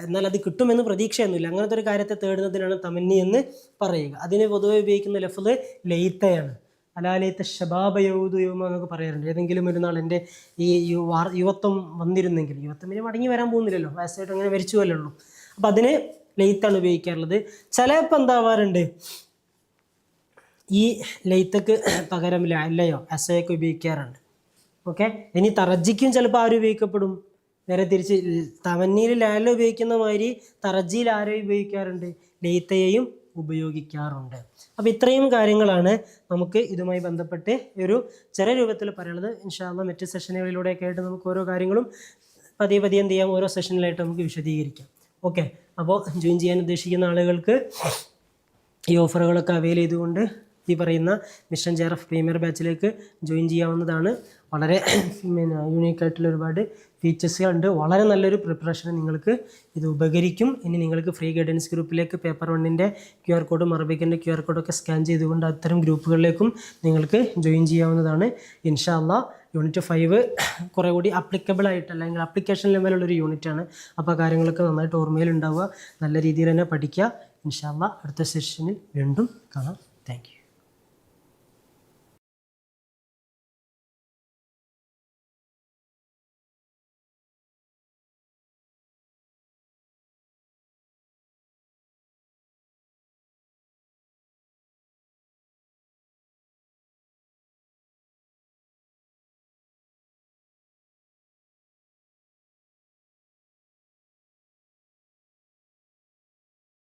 എന്നാൽ അത് കിട്ടുമെന്ന് പ്രതീക്ഷയൊന്നുമില്ല. അങ്ങനത്തെ ഒരു കാര്യത്തെ തേടുന്നതിനാണ് തമന്നി എന്ന് പറയുക. അതിന് പൊതുവെ ഉപയോഗിക്കുന്ന ലഫ്ല് ലയിത്തയാണ്. അലാലയത്തെ ഷബാബയൗദു യുമ എന്നൊക്കെ പറയാറുണ്ട്. ഏതെങ്കിലും ഒരു നാൾ എന്റെ ഈ യുവത്വം വന്നിരുന്നെങ്കിൽ യുവത്വം ഇനി മടങ്ങി വരാൻ പോകുന്നില്ലല്ലോ. വയസ്സായിട്ട് അങ്ങനെ മരിച്ചു പോലുള്ളൂ അപ്പം അതിന് ലെയ്ത്താണ് ഉപയോഗിക്കാറുള്ളത്. ചിലപ്പോൾ എന്താവാറുണ്ട്? ഈ ലയിത്തക്ക് പകരം അല്ലയോ? അസയൊക്കെ ഉപയോഗിക്കാറുണ്ട്. ഓക്കെ? ഇനി തറജിക്കും ചിലപ്പോൾ ആരും ഉപയോഗിക്കപ്പെടും? നേരെ തിരിച്ച് തമന്നിയിൽ ലാല ഉപയോഗിക്കുന്ന മാതിരി തറജിയിൽ ആരോ ഉപയോഗിക്കാറുണ്ട്? ലെയ്ത്തയെയും ഉപയോഗിക്കാറുണ്ട്. അപ്പോൾ ഇത്രയും കാര്യങ്ങളാണ് നമുക്ക് ഇതുമായി ബന്ധപ്പെട്ട് ഒരു ചെറിയ രൂപത്തിൽ പറയുന്നത് ഇൻഷാല്ല മറ്റ് സെഷനുകളിലൂടെയൊക്കെ ആയിട്ട് നമുക്ക് ഓരോ കാര്യങ്ങളും പതിയെ പതിയെ എന്ത് ചെയ്യാം? ഓരോ സെഷനിലായിട്ട് നമുക്ക് വിശദീകരിക്കാം. ഓക്കെ. അപ്പോൾ ജോയിൻ ചെയ്യാൻ ഉദ്ദേശിക്കുന്ന ആളുകൾക്ക് ഈ ഓഫറുകളൊക്കെ അവൈൽ ചെയ്തുകൊണ്ട് ഈ പറയുന്ന മിഷൻ ജെ എഫ് പ്രീമിയർ ബാച്ചിലേക്ക് ജോയിൻ ചെയ്യാവുന്നതാണ്. വളരെ പിന്നെ യൂണീക്കായിട്ടുള്ള ഒരുപാട് ഫീച്ചേഴ്സുകളുണ്ട് വളരെ നല്ലൊരു പ്രിപ്പറേഷൻ നിങ്ങൾക്ക് ഇത് ഉപകരിക്കും. ഇനി നിങ്ങൾക്ക് ഫ്രീ ഗൈഡൻസ് ഗ്രൂപ്പിലേക്ക് പേപ്പർ വണ്ണിന്റെ ക്യു ആർ കോഡും അറബിക്കിന്റെ ക്യു ആർ കോഡൊക്കെ സ്കാൻ ചെയ്തുകൊണ്ട് അത്തരം ഗ്രൂപ്പുകളിലേക്കും നിങ്ങൾക്ക് ജോയിൻ ചെയ്യാവുന്നതാണ്. ഇൻഷാല്ല യൂണിറ്റ് ഫൈവ് കുറേ കൂടി അപ്ലിക്കബിൾ ആയിട്ട് അല്ലെങ്കിൽ അപ്ലിക്കേഷൻ ലെവലുള്ളൊരു യൂണിറ്റാണ് അപ്പോൾ കാര്യങ്ങളൊക്കെ നന്നായിട്ട് ഓർമ്മയിൽ ഉണ്ടാവുക. നല്ല രീതിയിൽ തന്നെ പഠിക്കുക. ഇൻഷാല്ല അടുത്ത സെഷനിൽ വീണ്ടും കാണാം. താങ്ക്